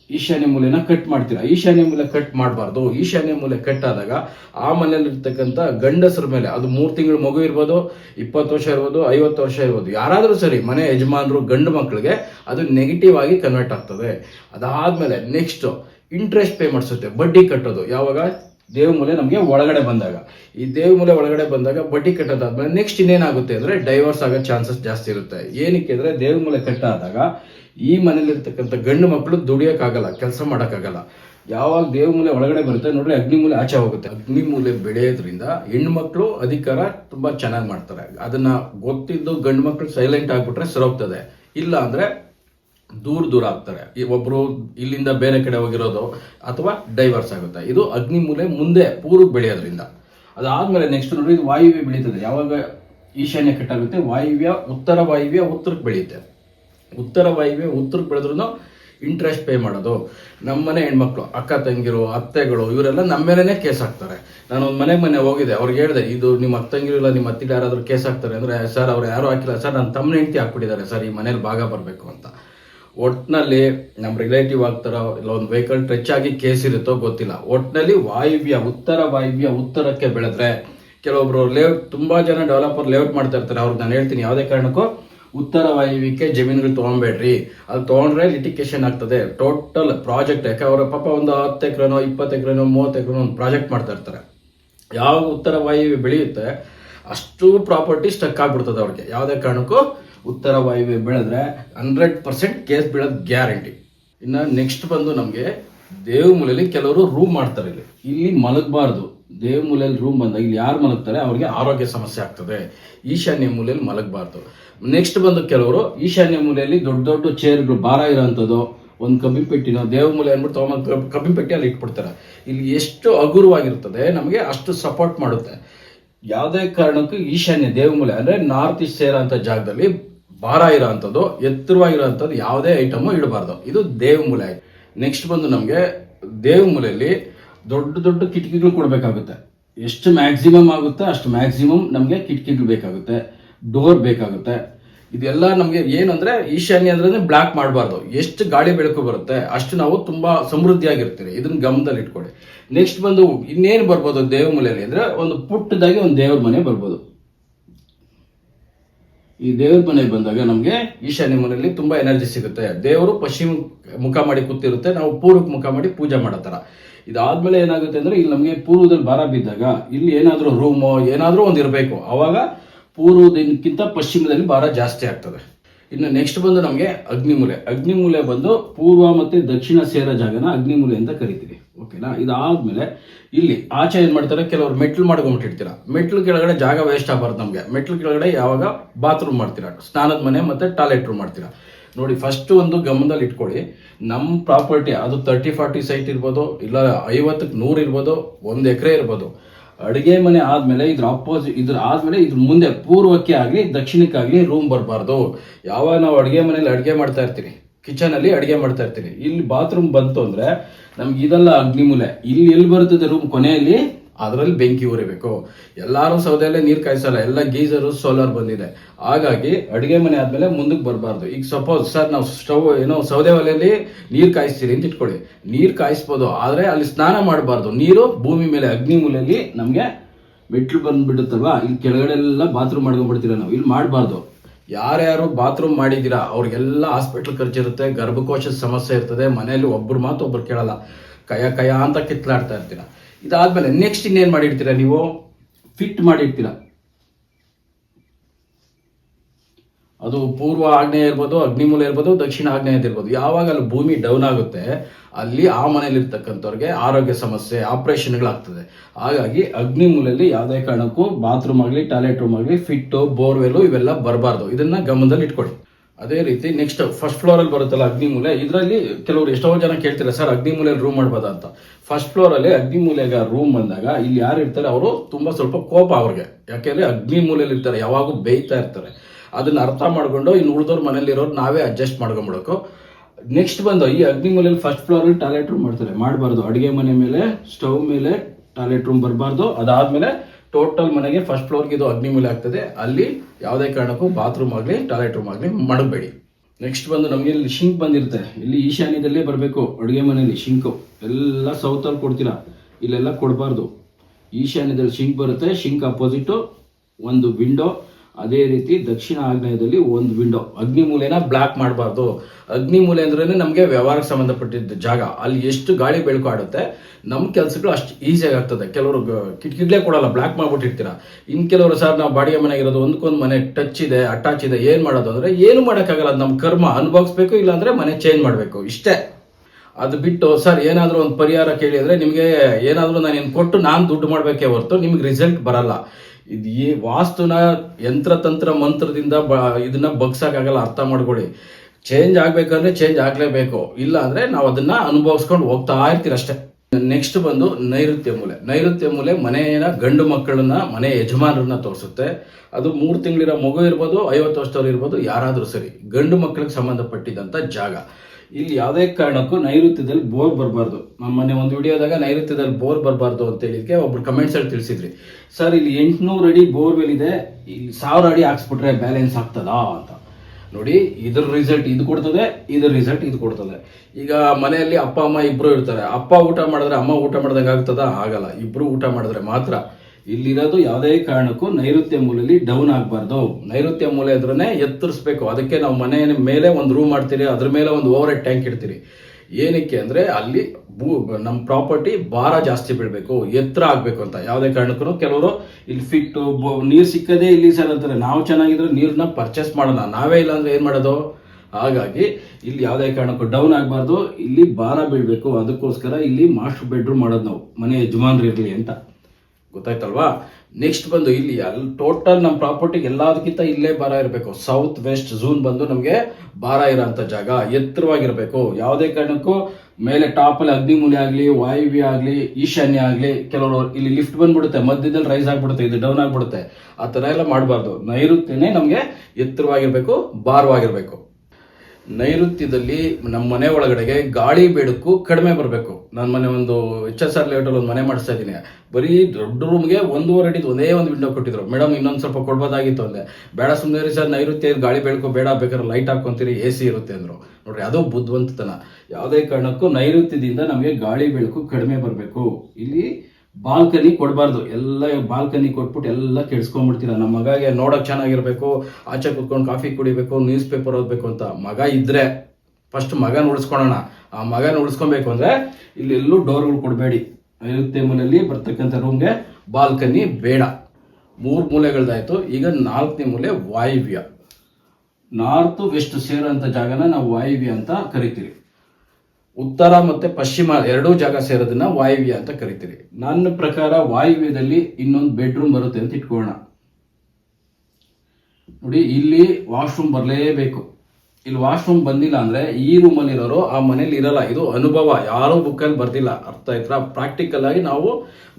ಈಶಾನ್ಯ ಮೂಲೆನ ಕಟ್ ಮಾಡ್ತೀರಾ? ಈಶಾನ್ಯ ಮೂಲೆ ಕಟ್ ಮಾಡಬಾರ್ದು. ಈಶಾನ್ಯ ಮೂಲೆ ಕಟ್ ಆದಾಗ ಆ ಮನೆಯಲ್ಲಿರ್ತಕ್ಕಂಥ ಗಂಡಸರ ಮೇಲೆ, ಅದು ಮೂರು ತಿಂಗಳು ಮಗು ಇರ್ಬೋದು, ಇಪ್ಪತ್ತು ವರ್ಷ ಇರ್ಬೋದು, ಐವತ್ತು ವರ್ಷ ಇರ್ಬೋದು, ಯಾರಾದರೂ ಸರಿ ಮನೆ ಯಜಮಾನರು, ಗಂಡು ಮಕ್ಕಳಿಗೆ ಅದು ನೆಗೆಟಿವ್ ಆಗಿ ಕನ್ವರ್ಟ್ ಆಗ್ತದೆ. ಅದಾದಮೇಲೆ ನೆಕ್ಸ್ಟ್ ಇಂಟ್ರೆಸ್ಟ್ ಪೇ ಮಾಡಿಸುತ್ತೆ, ಬಡ್ಡಿ ಕಟ್ಟೋದು. ಯಾವಾಗ? ದೇವಮೂಲೆ ನಮಗೆ ಒಳಗಡೆ ಬಂದಾಗ. ಈ ದೇವಮೂಲೆ ಒಳಗಡೆ ಬಂದಾಗ ಬಡ್ಡಿ ಕಟ್ಟೋದಾದ್ಮೇಲೆ ನೆಕ್ಸ್ಟ್ ಇನ್ನೇನಾಗುತ್ತೆ ಅಂದರೆ ಡೈವರ್ಸ್ ಆಗೋ ಚಾನ್ಸಸ್ ಜಾಸ್ತಿ ಇರುತ್ತೆ. ಏನಕ್ಕೆ ಅಂದ್ರೆ ದೇವಮೂಲೆ ಕಟ್ಟಾದಾಗ ಈ ಮನೇಲಿರ್ತಕ್ಕಂಥ ಗಂಡು ಮಕ್ಕಳು ದುಡಿಯೋಕ್ಕಾಗಲ್ಲ, ಕೆಲಸ ಮಾಡೋಕ್ಕಾಗಲ್ಲ. ಯಾವಾಗ ದೇವಮೂಲೆ ಒಳಗಡೆ ಬರುತ್ತೆ ನೋಡ್ರಿ ಅಗ್ನಿಮೂಲೆ ಆಚೆ ಹೋಗುತ್ತೆ. ಅಗ್ನಿಮೂಲೆ ಬೆಳೆಯೋದ್ರಿಂದ ಹೆಣ್ಣು ಮಕ್ಕಳು ಅಧಿಕಾರ ತುಂಬಾ ಚೆನ್ನಾಗಿ ಮಾಡ್ತಾರೆ. ಅದನ್ನ ಗೊತ್ತಿದ್ದು ಗಂಡು ಮಕ್ಕಳು ಸೈಲೆಂಟ್ ಆಗಿಬಿಟ್ರೆ ಸರೋಗ್ತದೆ. ಇಲ್ಲ ಅಂದ್ರೆ ದೂರ ದೂರ ಆಗ್ತಾರೆ. ಒಬ್ಬರು ಇಲ್ಲಿಂದ ಬೇರೆ ಕಡೆ ಹೋಗಿರೋದು ಅಥವಾ ಡೈವರ್ಸ್ ಆಗುತ್ತೆ. ಇದು ಅಗ್ನಿ ಮೂಲೆ ಮುಂದೆ ಪೂರ್ವ ಬೆಳೆಯೋದ್ರಿಂದ. ಅದಾದ್ಮೇಲೆ ನೆಕ್ಸ್ಟ್ ನೋಡಿ ವಾಯುವ್ಯ ಬೆಳೀತದೆ. ಯಾವಾಗ ಈಶಾನ್ಯ ಕಟ್ಟಾಗುತ್ತೆ ವಾಯುವ್ಯ, ಉತ್ತರ ವಾಯುವ್ಯ ಉತ್ತರಕ್ಕೆ ಬೆಳೆಯುತ್ತೆ. ಉತ್ತರ ವಾಯುವ್ಯ ಉತ್ತರಕ್ಕೆ ಬೆಳೆದ್ರು ಇಂಟ್ರೆಸ್ಟ್ ಪೇ ಮಾಡೋದು. ನಮ್ಮನೆ ಹೆಣ್ಮಕ್ಳು, ಅಕ್ಕ ತಂಗಿರು, ಅತ್ತೆಗಳು, ಇವರೆಲ್ಲ ನಮ್ಮ ಮೇಲೇನೆ ಕೇಸ್ ಹಾಕ್ತಾರೆ. ನಾನು ಒಂದು ಮನೆಗೆ ಮನೆ ಹೋಗಿದ್ದೆ, ಅವ್ರಿಗೆ ಹೇಳಿದೆ, ಇದು ನಿಮ್ಮ ಅತ್ತಂಗಿರು ಇಲ್ಲ, ನಿಮ್ಮ ಅತ್ತಿಗೆ ಯಾರಾದರೂ ಕೇಸ್ ಹಾಕ್ತಾರೆ ಅಂದರೆ, ಸರ್, ಅವ್ರು ಯಾರು ಹಾಕಿಲ್ಲ. ಸರ್ ನನ್ನ ತಮ್ಮನ ಹೆಂಡತಿ ಹಾಕ್ಬಿಟ್ಟಿದ್ದಾರೆ. ಸರ್, ಈ ಮನೇಲಿ ಭಾಗ ಬರಬೇಕು ಅಂತ. ಒಟ್ಟಿನಲ್ಲಿ ನಮ್ಮ ರಿಲೇಟಿವ್ ಆಗ್ತಾರೋ, ಇಲ್ಲ ಒಂದು ವೆಹಿಕಲ್ ಟಚ್ ಆಗಿ ಕೇಸ್ ಇರುತ್ತೋ ಗೊತ್ತಿಲ್ಲ. ಒಟ್ಟಿನಲ್ಲಿ ವಾಯುವ್ಯ ಉತ್ತರ ವಾಯುವ್ಯ ಉತ್ತರಕ್ಕೆ ಬೆಳೆದ್ರೆ, ಕೆಲವೊಬ್ರು ಲೇಔಟ್ ತುಂಬ ಜನ ಡೆವಲಪರ್ ಲೇಔಟ್ ಮಾಡ್ತಾ ಇರ್ತಾರೆ. ಅವ್ರಿಗೆ ನಾನು ಹೇಳ್ತೀನಿ, ಯಾವುದೇ ಕಾರಣಕ್ಕೂ ಉತ್ತರ ವಾಯುವಿಕೆ ಜಮೀನುಗಳು ತೊಗೊಬೇಡ್ರಿ. ಅದು ತಗೊಂಡ್ರೆ ಲಿಟಿಕೇಶನ್ ಆಗ್ತದೆ. ಟೋಟಲ್ ಪ್ರಾಜೆಕ್ಟ್ ಯಾಕೆ ಅವರ ಪಾಪ ಒಂದು ಹತ್ತು ಎಕರೆನೋ, ಇಪ್ಪತ್ತು ಎಕರೆನೋ, ಮೂವತ್ತು ಎಕರೆನೋ ಒಂದು ಪ್ರಾಜೆಕ್ಟ್ ಮಾಡ್ತಾ ಇರ್ತಾರೆ. ಯಾವ ಉತ್ತರ ವಾಯುವಿ ಬೆಳೆಯುತ್ತೆ, ಅಷ್ಟು ಪ್ರಾಪರ್ಟಿ ಸ್ಟಕ್ ಆಗ್ಬಿಡ್ತದೆ ಅವ್ರಿಗೆ. ಯಾವುದೇ ಕಾರಣಕ್ಕೂ ಉತ್ತರ ವಾಯುವಿ ಬೆಳೆದ್ರೆ ಹಂಡ್ರೆಡ್ ಪರ್ಸೆಂಟ್ ಕೇಸ್ ಬೀಳೋದು ಗ್ಯಾರಂಟಿ ಇನ್ನು ನೆಕ್ಸ್ಟ್ ಬಂದು ನಮಗೆ ದೇವಮೂಲೆಯಲ್ಲಿ ಕೆಲವರು ರೂಮ್ ಮಾಡ್ತಾರೆ ಇಲ್ಲಿ. ಇಲ್ಲಿ ಮಲಗಬಾರ್ದು. ದೇವಮೂಲೆಯಲ್ಲಿ ರೂಮ್ ಬಂದಾಗ ಇಲ್ಲಿ ಯಾರು ಮಲಗ್ತಾರೆ? ಅವ್ರಿಗೆ ಆರೋಗ್ಯ ಸಮಸ್ಯೆ ಆಗ್ತದೆ. ಈಶಾನ್ಯ ಮೂಲೆಯಲ್ಲಿ ಮಲಗಬಾರ್ದು. ನೆಕ್ಸ್ಟ್ ಬಂದು ಕೆಲವರು, ಈಶಾನ್ಯ ಮೂಲೆಯಲ್ಲಿ ದೊಡ್ಡ ದೊಡ್ಡ ಚೇರ್ಗಳು ಭಾರ ಇರೋಂಥದ್ದು, ಒಂದು ಕಬ್ಬಿನ ಪೆಟ್ಟಿನೋ ದೇವಮೂಲೆ ಅಂದ್ಬಿಟ್ಟು ತೊಗೊಂಬಂದು ಕಬ್ಬಿ ಪೆಟ್ಟಿ ಅಲ್ಲಿ ಇಟ್ಬಿಡ್ತಾರೆ. ಇಲ್ಲಿ ಎಷ್ಟು ಹಗುರವಾಗಿರ್ತದೆ ನಮಗೆ ಅಷ್ಟು ಸಪೋರ್ಟ್ ಮಾಡುತ್ತೆ. ಯಾವುದೇ ಕಾರಣಕ್ಕೂ ಈಶಾನ್ಯ ದೇವಮೂಲೆ, ಅಂದರೆ ನಾರ್ತ್ ಈಸ್ಟ್ ಸೇರೋಂಥ ಜಾಗದಲ್ಲಿ ಭಾರ ಇರೋಂಥದ್ದು, ಎತ್ತರವಾಗಿರೋಂಥದ್ದು ಎತ್ತರವಾಗಿರೋ ಯಾವುದೇ ಐಟಮು ಇಡಬಾರ್ದು. ಇದು ದೇವ ಮೂಲೆ ನೆಕ್ಸ್ಟ್ ಬಂದು ನಮಗೆ ದೇವಮೂಲೆಯಲ್ಲಿ ದೊಡ್ಡ ದೊಡ್ಡ ಕಿಟಕಿಗಳು ಕೊಡಬೇಕಾಗುತ್ತೆ. ಎಷ್ಟು ಮ್ಯಾಕ್ಸಿಮಮ್ ಆಗುತ್ತೆ ಅಷ್ಟು ಮ್ಯಾಕ್ಸಿಮಮ್ ನಮಗೆ ಕಿಟಕಿಗಳು ಬೇಕಾಗುತ್ತೆ. ಡೋರ್ ಬೇಕಾಗುತ್ತೆ. ಇದೆಲ್ಲ ನಮಗೆ ಏನಂದ್ರೆ ಈಶಾನ್ಯ ಅಂದ್ರೆ ಬ್ಲಾಕ್ ಮಾಡಬಾರ್ದು. ಎಷ್ಟು ಗಾಳಿ ಬೆಳಕು ಬರುತ್ತೆ ಅಷ್ಟು ನಾವು ತುಂಬಾ ಸಮೃದ್ಧಿಯಾಗಿರ್ತೀವಿ ಇದನ್ನ ಗಮನದಲ್ಲಿ ಇಟ್ಕೊಳ್ಳಿ. ನೆಕ್ಸ್ಟ್ ಬಂದು ಇನ್ನೇನು ಬರ್ಬೋದು ದೇವಮೂಲೆಯಲ್ಲಿ ಅಂದ್ರೆ ಒಂದು ಪುಟ್ಟದಾಗಿ ಒಂದು ದೇವ್ರ ಮನೆ ಬರ್ಬೋದು. ಈ ದೇವ್ರ ಮನೆಗೆ ಬಂದಾಗ ನಮಗೆ ಈಶಾನ್ಯ ಮನೆಯಲ್ಲಿ ತುಂಬಾ ಎನರ್ಜಿ ಸಿಗುತ್ತೆ. ದೇವರು ಪಶ್ಚಿಮ ಮುಖ ಮಾಡಿ ಕೂತಿರುತ್ತೆ. ನಾವು ಪೂರ್ವಕ್ಕೆ ಮುಖ ಮಾಡಿ ಪೂಜೆ ಮಾಡೋ ಥರ ಇದಾದ್ಮೇಲೆ ಏನಾಗುತ್ತೆ ಅಂದ್ರೆ ಇಲ್ಲಿ ನಮಗೆ ಪೂರ್ವದಲ್ಲಿ ಭಾರ ಬಿದ್ದಾಗ ಇಲ್ಲಿ ಏನಾದರೂ ರೂಮೋ, ಏನಾದರೂ ಒಂದು ಇರಬೇಕು. ಅವಾಗ ಪೂರ್ವದಿಂದಕ್ಕಿಂತ ಪಶ್ಚಿಮದಲ್ಲಿ ಭಾರ ಜಾಸ್ತಿ ಆಗ್ತದೆ. ಇನ್ನು ನೆಕ್ಸ್ಟ್ ಬಂದು ನಮಗೆ ಅಗ್ನಿಮೂಲೆ. ಅಗ್ನಿಮೂಲೆ ಬಂದು ಪೂರ್ವ ಮತ್ತೆ ದಕ್ಷಿಣ ಸೇರೋ ಜಾಗನ ಅಗ್ನಿಮೂಲೆ ಅಂತ ಕರಿತೀವಿ. ಓಕೆನಾ? ಇದಾದ್ಮೇಲೆ ಇಲ್ಲಿ ಆಚೆ ಏನು ಮಾಡ್ತಾರೆ? ಕೆಲವರು ಮೆಟ್ಲು ಮಾಡ್ಕೊಂಬಿಟ್ಟಿರ್ತೀರ ಮೆಟ್ಲು ಕೆಳಗಡೆ ಜಾಗ ವೇಸ್ಟ್ ಆಗ್ಬಾರ್ದು ನಮಗೆ. ಮೆಟ್ಲು ಕೆಳಗಡೆ ಯಾವಾಗ ಬಾತ್ರೂಮ್ ಮಾಡ್ತೀರಾ. ಸ್ನಾನದ ಮನೆ ಮತ್ತೆ ಟಾಯ್ಲೆಟ್ ರೂಮ್ ಮಾಡ್ತೀರಾ. ನೋಡಿ ಫಸ್ಟ್ ಒಂದು ಗಮನದಲ್ಲಿ ಇಟ್ಕೊಳ್ಳಿ. ನಮ್ಮ ಪ್ರಾಪರ್ಟಿ, ಅದು ತರ್ಟಿ ಫಾರ್ಟಿ ಸೈಟ್ ಇರ್ಬೋದು, ಇಲ್ಲ ಐವತ್ತಕ್ಕೆ ನೂರು ಇರ್ಬೋದು, ಒಂದು ಎಕರೆ ಇರ್ಬೋದು. ಅಡುಗೆ ಮನೆ ಆದಮೇಲೆ ಇದ್ರ ಅಪೋಸಿಟ್ ಇದ್ರ ಆದಮೇಲೆ ಇದ್ರ ಮುಂದೆ ಪೂರ್ವಕ್ಕೆ ಆಗಲಿ, ದಕ್ಷಿಣಕ್ಕಾಗಲಿ ರೂಮ್ ಬರಬಾರ್ದು. ಯಾವಾಗ ನಾವು ಅಡುಗೆ ಮನೇಲಿ ಅಡುಗೆ ಮಾಡ್ತಾ ಇರ್ತೀವಿ ಕಿಚನಲ್ಲಿ ಅಡುಗೆ ಮಾಡ್ತಾ ಇರ್ತೀವಿ ಇಲ್ಲಿ ಬಾತ್ರೂಮ್ ಬಂತು ಅಂದರೆ, ನಮ್ಗೆ ಇದೆಲ್ಲ ಅಗ್ನಿಮೂಲೆ. ಇಲ್ಲಿ ಎಲ್ಲಿ ಬರ್ತದೆ ರೂಮ್ ಕೊನೆಯಲ್ಲಿ ಅದರಲ್ಲಿ ಬೆಂಕಿ ಉರಿಬೇಕು. ಎಲ್ಲಾರು ಸೌದೆಯಲ್ಲೇ ನೀರು ಕಾಯಿಸಲ್ಲ, ಎಲ್ಲ ಗೀಸರು, ಸೋಲಾರ್ ಬಂದಿದೆ. ಹಾಗಾಗಿ ಅಡುಗೆ ಮನೆ ಆದಮೇಲೆ ಮುಂದಕ್ಕೆ ಬರಬಾರ್ದು. ಈಗ ಸಪೋಸ್ ಸರ್, ನಾವು ಸ್ಟವ್ ಏನೋ ಸೌದೆ ಒಲೆಯಲ್ಲಿ ನೀರು ಕಾಯಿಸ್ತೀರಿ ಅಂತ ಇಟ್ಕೊಳ್ಳಿ. ನೀರು ಕಾಯಿಸ್ಬೋದು, ಆದರೆ ಅಲ್ಲಿ ಸ್ನಾನ ಮಾಡಬಾರ್ದು. ನೀರು ಭೂಮಿ ಮೇಲೆ, ಅಗ್ನಿ ಮೂಲೆಯಲ್ಲಿ ನಮಗೆ ಮೆಟ್ಲು ಬಂದ್ಬಿಡುತ್ತಲ್ವಾ? ಇಲ್ಲಿ ಕೆಳಗಡೆ ಎಲ್ಲ ಬಾತ್ರೂಮ್ ಮಾಡ್ಕೊಂಡ್ಬಿಡ್ತೀರ ನಾವು? ಇಲ್ಲಿ ಮಾಡಬಾರ್ದು. ಯಾರ್ಯಾರು ಬಾತ್ರೂಮ್ ಮಾಡಿದ್ದೀರಾ, ಅವ್ರಿಗೆಲ್ಲ ಹಾಸ್ಪಿಟ್ಲ್ ಖರ್ಚಿರುತ್ತೆ ಗರ್ಭಕೋಶದ ಸಮಸ್ಯೆ ಇರ್ತದೆ, ಮನೆಯಲ್ಲಿ ಒಬ್ರು ಮಾತು ಒಬ್ರು ಕೇಳಲ್ಲ. ಕಯ ಕಯ ಅಂತ ಕಿತ್ಲಾಡ್ತಾ ಇರ್ತೀರ. ಇದಾದ್ಮೇಲೆ ನೆಕ್ಸ್ಟ್ ಇನ್ನೇನು ಮಾಡಿರ್ತೀರಾ ನೀವು? ಫಿಟ್ ಮಾಡಿರ್ತೀರ. ಅದು ಪೂರ್ವ ಆಗ್ನೇಯ ಇರ್ಬೋದು, ಅಗ್ನಿಮೂಲ ಇರ್ಬೋದು, ದಕ್ಷಿಣ ಆಗ್ನೇಯ ಇರ್ಬೋದು. ಯಾವಾಗ ಅಲ್ಲಿ ಭೂಮಿ ಡೌನ್ ಆಗುತ್ತೆ. ಅಲ್ಲಿ ಆ ಮನೆಯಲ್ಲಿ ಇರ್ತಕ್ಕಂಥವ್ರಿಗೆ ಆರೋಗ್ಯ ಸಮಸ್ಯೆ ಆಪರೇಷನ್ಗಳಾಗ್ತದೆ ಹಾಗಾಗಿ ಅಗ್ನಿಮೂಲೆಯಲ್ಲಿ ಯಾವುದೇ ಕಾರಣಕ್ಕೂ ಬಾತ್ರೂಮ್ ಆಗಲಿ ಟಾಯ್ಲೆಟ್ ರೂಮ್ ಆಗಲಿ ಫಿಟ್ಟು ಬೋರ್ವೆಲ್ ಇವೆಲ್ಲ ಬರಬಾರ್ದು. ಇದನ್ನ ಗಮನದಲ್ಲಿ ಇಟ್ಕೊಳ್ಳಿ ಅದೇ ರೀತಿ ನೆಕ್ಸ್ಟ್ ಫಸ್ಟ್ ಫ್ಲೋರ್ ಅಲ್ಲಿ ಬರುತ್ತಲ್ಲ ಅಗ್ನಿಮೂಲೆ, ಇದರಲ್ಲಿ ಕೆಲವರು ಎಷ್ಟೋ ಜನ ಕೇಳ್ತಾರೆ, ಸರ್, ಅಗ್ನಿಮೂಲೆಯಲ್ಲಿ ರೂಮ್ ಮಾಡ್ಬೋದಾ? ಅಂತ. ಫಸ್ಟ್ ಫ್ಲೋರ್ ಅಲ್ಲಿ ಅಗ್ನಿಮೂಲೆಗ ರೂಮ್ ಬಂದಾಗ ಇಲ್ಲಿ ಯಾರು ಇರ್ತಾರೆ, ಅವರು ತುಂಬಾ ಸ್ವಲ್ಪ ಕೋಪ ಅವ್ರಿಗೆ. ಯಾಕೆಂದ್ರೆ ಅಗ್ನಿಮೂಲೆಯಲ್ಲಿ ಇರ್ತಾರೆ, ಯಾವಾಗೂ ಬೇಯ್ತಾ ಇರ್ತಾರೆ. ಅದನ್ನ ಅರ್ಥ ಮಾಡ್ಕೊಂಡು ಇನ್ನು ಉಳಿದವ್ರ ಮನೇಲಿ ಇರೋರು ನಾವೇ ಅಡ್ಜಸ್ಟ್ ಮಾಡ್ಕೊಂಡ್ಬಿಡಬೇಕು ನೆಕ್ಸ್ಟ್ ಬಂದು ಈ ಅಗ್ನಿಮೂಲೆಯಲ್ಲಿ ಫಸ್ಟ್ ಫ್ಲೋರ್ ಟಾಯ್ಲೆಟ್ ರೂಮ್ ಮಾಡ್ತಾರೆ. ಮಾಡಬಾರ್ದು. ಅಡುಗೆ ಮನೆ ಮೇಲೆ ಸ್ಟವ್ ಮೇಲೆ ಟಾಯ್ಲೆಟ್ ರೂಮ್ ಬರಬಾರ್ದು. ಅದಾದ್ಮೇಲೆ ಟೋಟಲ್ ಮನೆಗೆ ಫಸ್ಟ್ ಫ್ಲೋರ್ಗೆ ಇದು ಅಗ್ನಿಮೂಲೆ ಆಗ್ತದೆ. ಅಲ್ಲಿ ಯಾವುದೇ ಕಾರಣಕ್ಕೂ ಬಾತ್ರೂಮ್ ಆಗಲಿ ಟಾಯ್ಲೆಟ್ ರೂಮ್ ಆಗಲಿ ಮಾಡಬೇಡಿ ನೆಕ್ಸ್ಟ್ ಬಂದು ನಮಗೆ ಇಲ್ಲಿ ಶಿಂಕ್ ಬಂದಿರುತ್ತೆ. ಇಲ್ಲಿ ಈಶಾನ್ಯದಲ್ಲೇ ಬರಬೇಕು. ಅಡುಗೆ ಮನೆಯಲ್ಲಿ ಶಿಂಕು ಎಲ್ಲ ಸೌತಲ್ಲಿ ಕೊಡ್ತೀರಾ? ಇಲ್ಲೆಲ್ಲ ಕೊಡಬಾರ್ದು. ಈಶಾನ್ಯದಲ್ಲಿ ಶಿಂಕ್ ಬರುತ್ತೆ. ಶಿಂಕ್ ಅಪೋಸಿಟು ಒಂದು ವಿಂಡೋ ಅದೇ ರೀತಿ ದಕ್ಷಿಣ ಆಗ್ನೇಯದಲ್ಲಿ ಒಂದು ವಿಂಡೋ ಅಗ್ನಿ ಮೂಲೆನ ಬ್ಲಾಕ್ ಮಾಡಬಾರ್ದು. ಅಗ್ನಿಮೂಲೆ ಅಂದ್ರೆ ನಮಗೆ ವ್ಯವಹಾರಕ್ಕೆ ಸಂಬಂಧಪಟ್ಟಿದ್ದ ಜಾಗ. ಅಲ್ಲಿ ಎಷ್ಟು ಗಾಳಿ ಬೆಳಕು ಆಡುತ್ತೆ ನಮ್ಮ ಕೆಲಸಗಳು ಅಷ್ಟು ಈಸಿಯಾಗಿ ಆಗ್ತದೆ. ಕೆಲವರು ಕಿಟಕಿಗಳೇ ಕೊಡಲ್ಲ ಬ್ಲಾಕ್ ಮಾಡ್ಬಿಟ್ಟಿರ್ತೀರ. ಇನ್ ಕೆಲವರು, ಸರ್, ನಾವು ಬಾಡಿಗೆ ಮನೆಗೆ ಇರೋದು ಒಂದ್ಕೊಂದು ಮನೆ ಟಚ್ ಇದೆ ಅಟ್ಯಾಚ್ ಇದೆ, ಏನು ಮಾಡೋದು? ಅಂದ್ರೆ ಏನು ಮಾಡೋಕ್ಕಾಗಲ್ಲ. ಅದು ನಮ್ಮ ಕರ್ಮ ಅನುಭವಿಸ್ಬೇಕು, ಇಲ್ಲಾಂದ್ರೆ ಮನೆ ಚೇಂಜ್ ಮಾಡಬೇಕು. ಇಷ್ಟೇ. ಅದು ಬಿಟ್ಟು, ಸರ್, ಏನಾದರೂ ಒಂದು ಪರಿಹಾರ ಕೇಳಿದ್ರೆ ನಿಮಗೆ ಏನಾದರೂ ನಾನು ಕೊಟ್ಟು ನಾನು ದುಡ್ಡು ಮಾಡಬೇಕೇ ಹೊರತು ನಿಮ್ಗೆ ರಿಸಲ್ಟ್ ಬರಲ್ಲ. ಇದು ಈ ವಾಸ್ತುನ ಯಂತ್ರತಂತ್ರ ಮಂತ್ರದಿಂದ ಬ, ಇದನ್ನ ಬಗ್ಸಕ್ಕಾಗಲ್ಲ ಅರ್ಥ ಮಾಡ್ಕೊಳ್ಳಿ. ಚೇಂಜ್ ಆಗ್ಬೇಕಂದ್ರೆ ಚೇಂಜ್ ಆಗ್ಲೇಬೇಕು. ಇಲ್ಲ ಅಂದ್ರೆ ನಾವು ಅದನ್ನ ಅನುಭವಿಸ್ಕೊಂಡು ಹೋಗ್ತಾ ಇರ್ತೀರ ಅಷ್ಟೇ. ನೆಕ್ಸ್ಟ್ ಬಂದು ನೈಋತ್ಯ ಮೂಲೆ. ನೈಋತ್ಯ ಮೂಲೆ ಮನೆಯ ಗಂಡು ಮಕ್ಕಳನ್ನ, ಮನೆ ಯಜಮಾನರನ್ನ ತೋರಿಸುತ್ತೆ. ಅದು ಮೂರು ತಿಂಗಳಿರೋ ಮಗು ಇರ್ಬೋದು, ಐವತ್ತು ವರ್ಷದವ್ರು ಇರ್ಬೋದು, ಯಾರಾದರೂ ಸರಿ. ಗಂಡು ಮಕ್ಕಳಿಗೆ ಸಂಬಂಧಪಟ್ಟಿದಂತ ಜಾಗ. ಇಲ್ಲಿ ಯಾವುದೇ ಕಾರಣಕ್ಕೂ ನೈಋತ್ಯದಲ್ಲಿ ಬೋರ್ ಬರಬಾರ್ದು. ನಮ್ಮ ಮೊನ್ನೆ ಒಂದು ವಿಡಿಯೋದಾಗ ನೈಋತ್ಯದಲ್ಲಿ ಬೋರ್ ಬರಬಾರ್ದು ಅಂತ ಹೇಳಿದ್ಕೆ ಒಬ್ರು ಕಮೆಂಟ್ಸ್ ಅಲ್ಲಿ ತಿಳಿಸಿದ್ರಿ. ಸರ್, ಇಲ್ಲಿ ಎಂಟ್ನೂರು ಅಡಿ ಬೋರ್ವೆಲ್ ಇದೆ ಇಲ್ಲಿ ಸಾವಿರ ಅಡಿ ಹಾಕ್ಸ್ಬಿಟ್ರೆ ಬ್ಯಾಲೆನ್ಸ್ ಆಗ್ತದಾ? ಅಂತ. ನೋಡಿ, ಇದ್ರ ರಿಸಲ್ಟ್ ಇದು ಕೊಡ್ತದೆ, ಇದ್ರ ರಿಸಲ್ಟ್ ಇದು ಕೊಡ್ತದೆ. ಈಗ ಮನೆಯಲ್ಲಿ ಅಪ್ಪ, ಅಮ್ಮ ಇಬ್ರು ಇರ್ತಾರೆ. ಅಪ್ಪ ಊಟ ಮಾಡಿದ್ರೆ ಅಮ್ಮ ಊಟ ಮಾಡ್ದಂಗೆ ಆಗ್ತದ? ಆಗಲ್ಲ. ಇಬ್ಬರು ಊಟ ಮಾಡಿದ್ರೆ ಮಾತ್ರ. ಇಲ್ಲಿರೋದು ಯಾವುದೇ ಕಾರಣಕ್ಕೂ ನೈಋತ್ಯ ಮೂಲೆಯಲ್ಲಿ ಡೌನ್ ಆಗಬಾರ್ದು. ನೈಋತ್ಯ ಮೂಲೆ ಇದ್ರೇ ಎತ್ತರಿಸ್ಬೇಕು. ಅದಕ್ಕೆ ನಾವು ಮನೆ ಮೇಲೆ ಒಂದು ರೂಮ್ ಮಾಡ್ತೀರಿ, ಅದ್ರ ಮೇಲೆ ಒಂದು ಓವರ್ ಹೆಡ್ ಟ್ಯಾಂಕ್ ಇಡ್ತೀರಿ. ಏನಕ್ಕೆ ಅಂದರೆ ಅಲ್ಲಿ ಭೂ ನಮ್ಮ ಪ್ರಾಪರ್ಟಿ ಭಾರ ಜಾಸ್ತಿ ಬೀಳಬೇಕು, ಎತ್ತರ ಆಗಬೇಕು ಅಂತ. ಯಾವುದೇ ಕಾರಣಕ್ಕೂ ಕೆಲವರು ಇಲ್ಲಿ ಫಿಟ್ಟು ನೀರು ಸಿಕ್ಕದೇ ಇಲ್ಲಿ ಸರ್ ಅಂತಾರೆ. ನಾವು ಚೆನ್ನಾಗಿದ್ರೆ ನೀರನ್ನ ಪರ್ಚೇಸ್ ಮಾಡೋಣ. ನಾವೇ ಇಲ್ಲ ಅಂದ್ರೆ ಏನು ಮಾಡೋದು? ಹಾಗಾಗಿ ಇಲ್ಲಿ ಯಾವುದೇ ಕಾರಣಕ್ಕೂ ಡೌನ್ ಆಗಬಾರ್ದು. ಇಲ್ಲಿ ಭಾರ ಬೀಳಬೇಕು. ಅದಕ್ಕೋಸ್ಕರ ಇಲ್ಲಿ ಮಾಸ್ಟರ್ ಬೆಡ್ರೂಮ್ ಮಾಡೋದು ನಾವು. ಮನೆ ಯಜಮಾನ್ರು ಇರಲಿ ಅಂತ. ಗೊತ್ತಾಯ್ತಲ್ವಾ? ನೆಕ್ಸ್ಟ್ ಬಂದು ಇಲ್ಲಿ ಅಲ್ಲಿ ಟೋಟಲ್ ನಮ್ಮ ಪ್ರಾಪರ್ಟಿಗೆ ಎಲ್ಲದಕ್ಕಿಂತ ಇಲ್ಲೇ ಭಾರ ಇರಬೇಕು. ಸೌತ್ ವೆಸ್ಟ್ ಝೂನ್ ಬಂದು ನಮಗೆ ಭಾರ ಇರೋಂಥ ಜಾಗ. ಎತ್ತರವಾಗಿರಬೇಕು. ಯಾವುದೇ ಕಾರಣಕ್ಕೂ ಮೇಲೆ ಟಾಪಲ್ಲಿ ಅಗ್ನಿಮೂಲೆ ಆಗಲಿ ವಾಯುವ್ಯ ಆಗಲಿ, ಈಶಾನ್ಯ ಆಗಲಿ, ಕೆಲವರು ಇಲ್ಲಿ ಲಿಫ್ಟ್ ಬಂದ್ಬಿಡುತ್ತೆ. ಮಧ್ಯದಲ್ಲಿ ರೈಸ್ ಆಗಿಬಿಡುತ್ತೆ, ಇದು ಡೌನ್ ಆಗಿಬಿಡುತ್ತೆ. ಆ ಥರ ಎಲ್ಲ ಮಾಡಬಾರ್ದು. ನೈರುತ್ತೇನೆ ನಮಗೆ ಎತ್ತರವಾಗಿರಬೇಕು, ಭಾರವಾಗಿರ್ಬೇಕು. ನೈಋತ್ಯದಲ್ಲಿ ನಮ್ಮ ಮನೆ ಒಳಗಡೆಗೆ ಗಾಳಿ ಬೆಳಕು ಕಡಿಮೆ ಬರಬೇಕು. ನಾನು ಮನೆ ಒಂದು ಎಚ್ ಎಸ್ ಆರ್ ಲೇಔಟಲ್ಲಿ ಒಂದು ಮನೆ ಮಾಡಿಸ್ತಾ ಇದ್ದೀನಿ. ಬರೀ ದೊಡ್ಡ ರೂಮ್ಗೆ ಒಂದೂವರೆ ಅಡಿದು ಒಂದೇ ಒಂದು ವಿಂಡೋ ಕೊಟ್ಟಿದ್ರು. ಮೇಡಮ್ ಇನ್ನೊಂದು ಸ್ವಲ್ಪ ಕೊಡ್ಬೋದಾಗಿತ್ತು ಅಂದೆ. ಬೇಡ ಸುಮ್ಮನೆ ರೀ ಸರ್, ನೈಋತ್ಯ ಗಾಳಿ ಬೆಳಕು ಬೇಡ, ಬೇಕಾದ್ರೆ ಲೈಟ್ ಹಾಕೊಂತೀರಿ ಎ ಸಿ ಇರುತ್ತೆ ಅಂದರು. ನೋಡ್ರಿ, ಅದು ಬುದ್ಧಿವಂತತನ. ಯಾವುದೇ ಕಾರಣಕ್ಕೂ ನೈಋತ್ಯದಿಂದ ನಮಗೆ ಗಾಳಿ ಬೆಳಕು ಕಡಿಮೆ ಬರಬೇಕು. ಇಲ್ಲಿ ಬಾಲ್ಕನಿ ಕೊಡಬಾರ್ದು. ಎಲ್ಲ ಬಾಲ್ಕನಿ ಕೊಟ್ಬಿಟ್ಟು ಎಲ್ಲ ಕೆಡ್ಸ್ಕೊಂಡ್ಬಿಡ್ತೀರ? ನಮ್ಮ ಮಗಗೆ ನೋಡೋಕೆ ಚೆನ್ನಾಗಿರ್ಬೇಕು, ಆಚೆ ಕುತ್ಕೊಂಡು ಕಾಫಿ ಕುಡಿಬೇಕು ನ್ಯೂಸ್ ಪೇಪರ್ ಓದಬೇಕು ಅಂತ ಮಗ ಇದ್ರೆ ಫಸ್ಟ್ ಮಗನ ಉಳಿಸ್ಕೊಳ್ಳೋಣ ಆ ಮಗನ ಉಳಿಸ್ಕೊಬೇಕು ಅಂದ್ರೆ ಇಲ್ಲಿ ಎಲ್ಲೂ ಡೋರ್ಗಳು ಕೊಡಬೇಡಿ. ನೈಋತ್ಯ ಮೂಲೆಯಲ್ಲಿ ಬರ್ತಕ್ಕಂಥ ರೂಮ್ಗೆ ಬಾಲ್ಕನಿ ಬೇಡ. ಮೂರು ಮೂಲೆಗಳದಾಯ್ತು. ಈಗ ನಾಲ್ಕನೇ ಮೂಲೆ ವಾಯುವ್ಯ. ನಾರ್ತ್ ವೆಸ್ಟ್ ಸೇರೋಂಥ ಜಾಗನ ನಾವು ವಾಯುವ್ಯ ಅಂತ ಕರಿತೀವಿ ಉತ್ತರ ಮತ್ತೆ ಪಶ್ಚಿಮ ಎರಡೂ ಜಾಗ ಸೇರೋದನ್ನ ವಾಯುವ್ಯ ಅಂತ ಕರಿತೀರಿ. ನನ್ನ ಪ್ರಕಾರ ವಾಯುವ್ಯದಲ್ಲಿ ಇನ್ನೊಂದು ಬೆಡ್ರೂಮ್ ಬರುತ್ತೆ ಅಂತ ಇಟ್ಕೊಳ್ಳೋಣ. ನೋಡಿ, ಇಲ್ಲಿ ವಾಶ್ರೂಮ್ ಬರಲೇಬೇಕು. ಇಲ್ಲಿ ವಾಶ್ರೂಮ್ ಬಂದಿಲ್ಲ ಅಂದ್ರೆ ಈ ರೂಮಲ್ಲಿ ಇರೋರು ಆ ಮನೇಲಿ ಇರಲ್ಲ. ಇದು ಅನುಭವ. ಯಾರೋ ಬುಕ್ಕಲ್ಲಿ ಬರ್ದಿಲ್ಲ. ಅರ್ಥ ಆಯ್ತಾ? ಪ್ರಾಕ್ಟಿಕಲ್ ಆಗಿ ನಾವು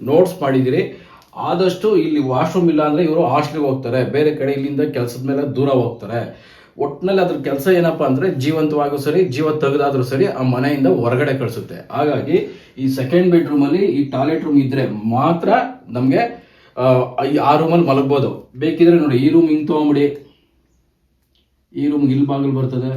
ನೋಟ್ಸ್ ಮಾಡಿದಿರಿ. ಆದಷ್ಟು ಇಲ್ಲಿ ವಾಶ್ರೂಮ್ ಇಲ್ಲ ಅಂದ್ರೆ ಇವರು ಹಾಸ್ಟೆಲ್ಗೆ ಹೋಗ್ತಾರೆ. ಬೇರೆ ಕಡೆ ಇಲ್ಲಿಂದ ಕೆಲಸದ ಮೇಲೆ ದೂರ ಹೋಗ್ತಾರೆ. ಒಟ್ಟಿನಲ್ಲಿ ಅದ್ರ ಕೆಲಸ ಏನಪ್ಪಾ ಅಂದ್ರೆ ಜೀವಂತವಾಗೂ ಸರಿ, ಜೀವ ತೆಗೆದಾದ್ರೂ ಸರಿ ಆ ಮನೆಯಿಂದ ಹೊರಗಡೆ ಕಳಿಸುತ್ತೆ. ಹಾಗಾಗಿ ಈ ಸೆಕೆಂಡ್ ಬೆಡ್ರೂಮ್ ಅಲ್ಲಿ ಈ ಟಾಯ್ಲೆಟ್ ರೂಮ್ ಇದ್ರೆ ಮಾತ್ರ ನಮಗೆ, ಆ ರೂಮಲ್ಲಿ ಮಲಗ್ಬೋದು. ಬೇಕಿದ್ರೆ ನೋಡಿ, ಈ ರೂಮ್ ಹಿಂಗ್ ತಗೊಂಬಿಡಿ. ಈ ರೂಮ್ ಇಲ್ಲಿ ಬಾಗಿಲು ಬರ್ತದೆ,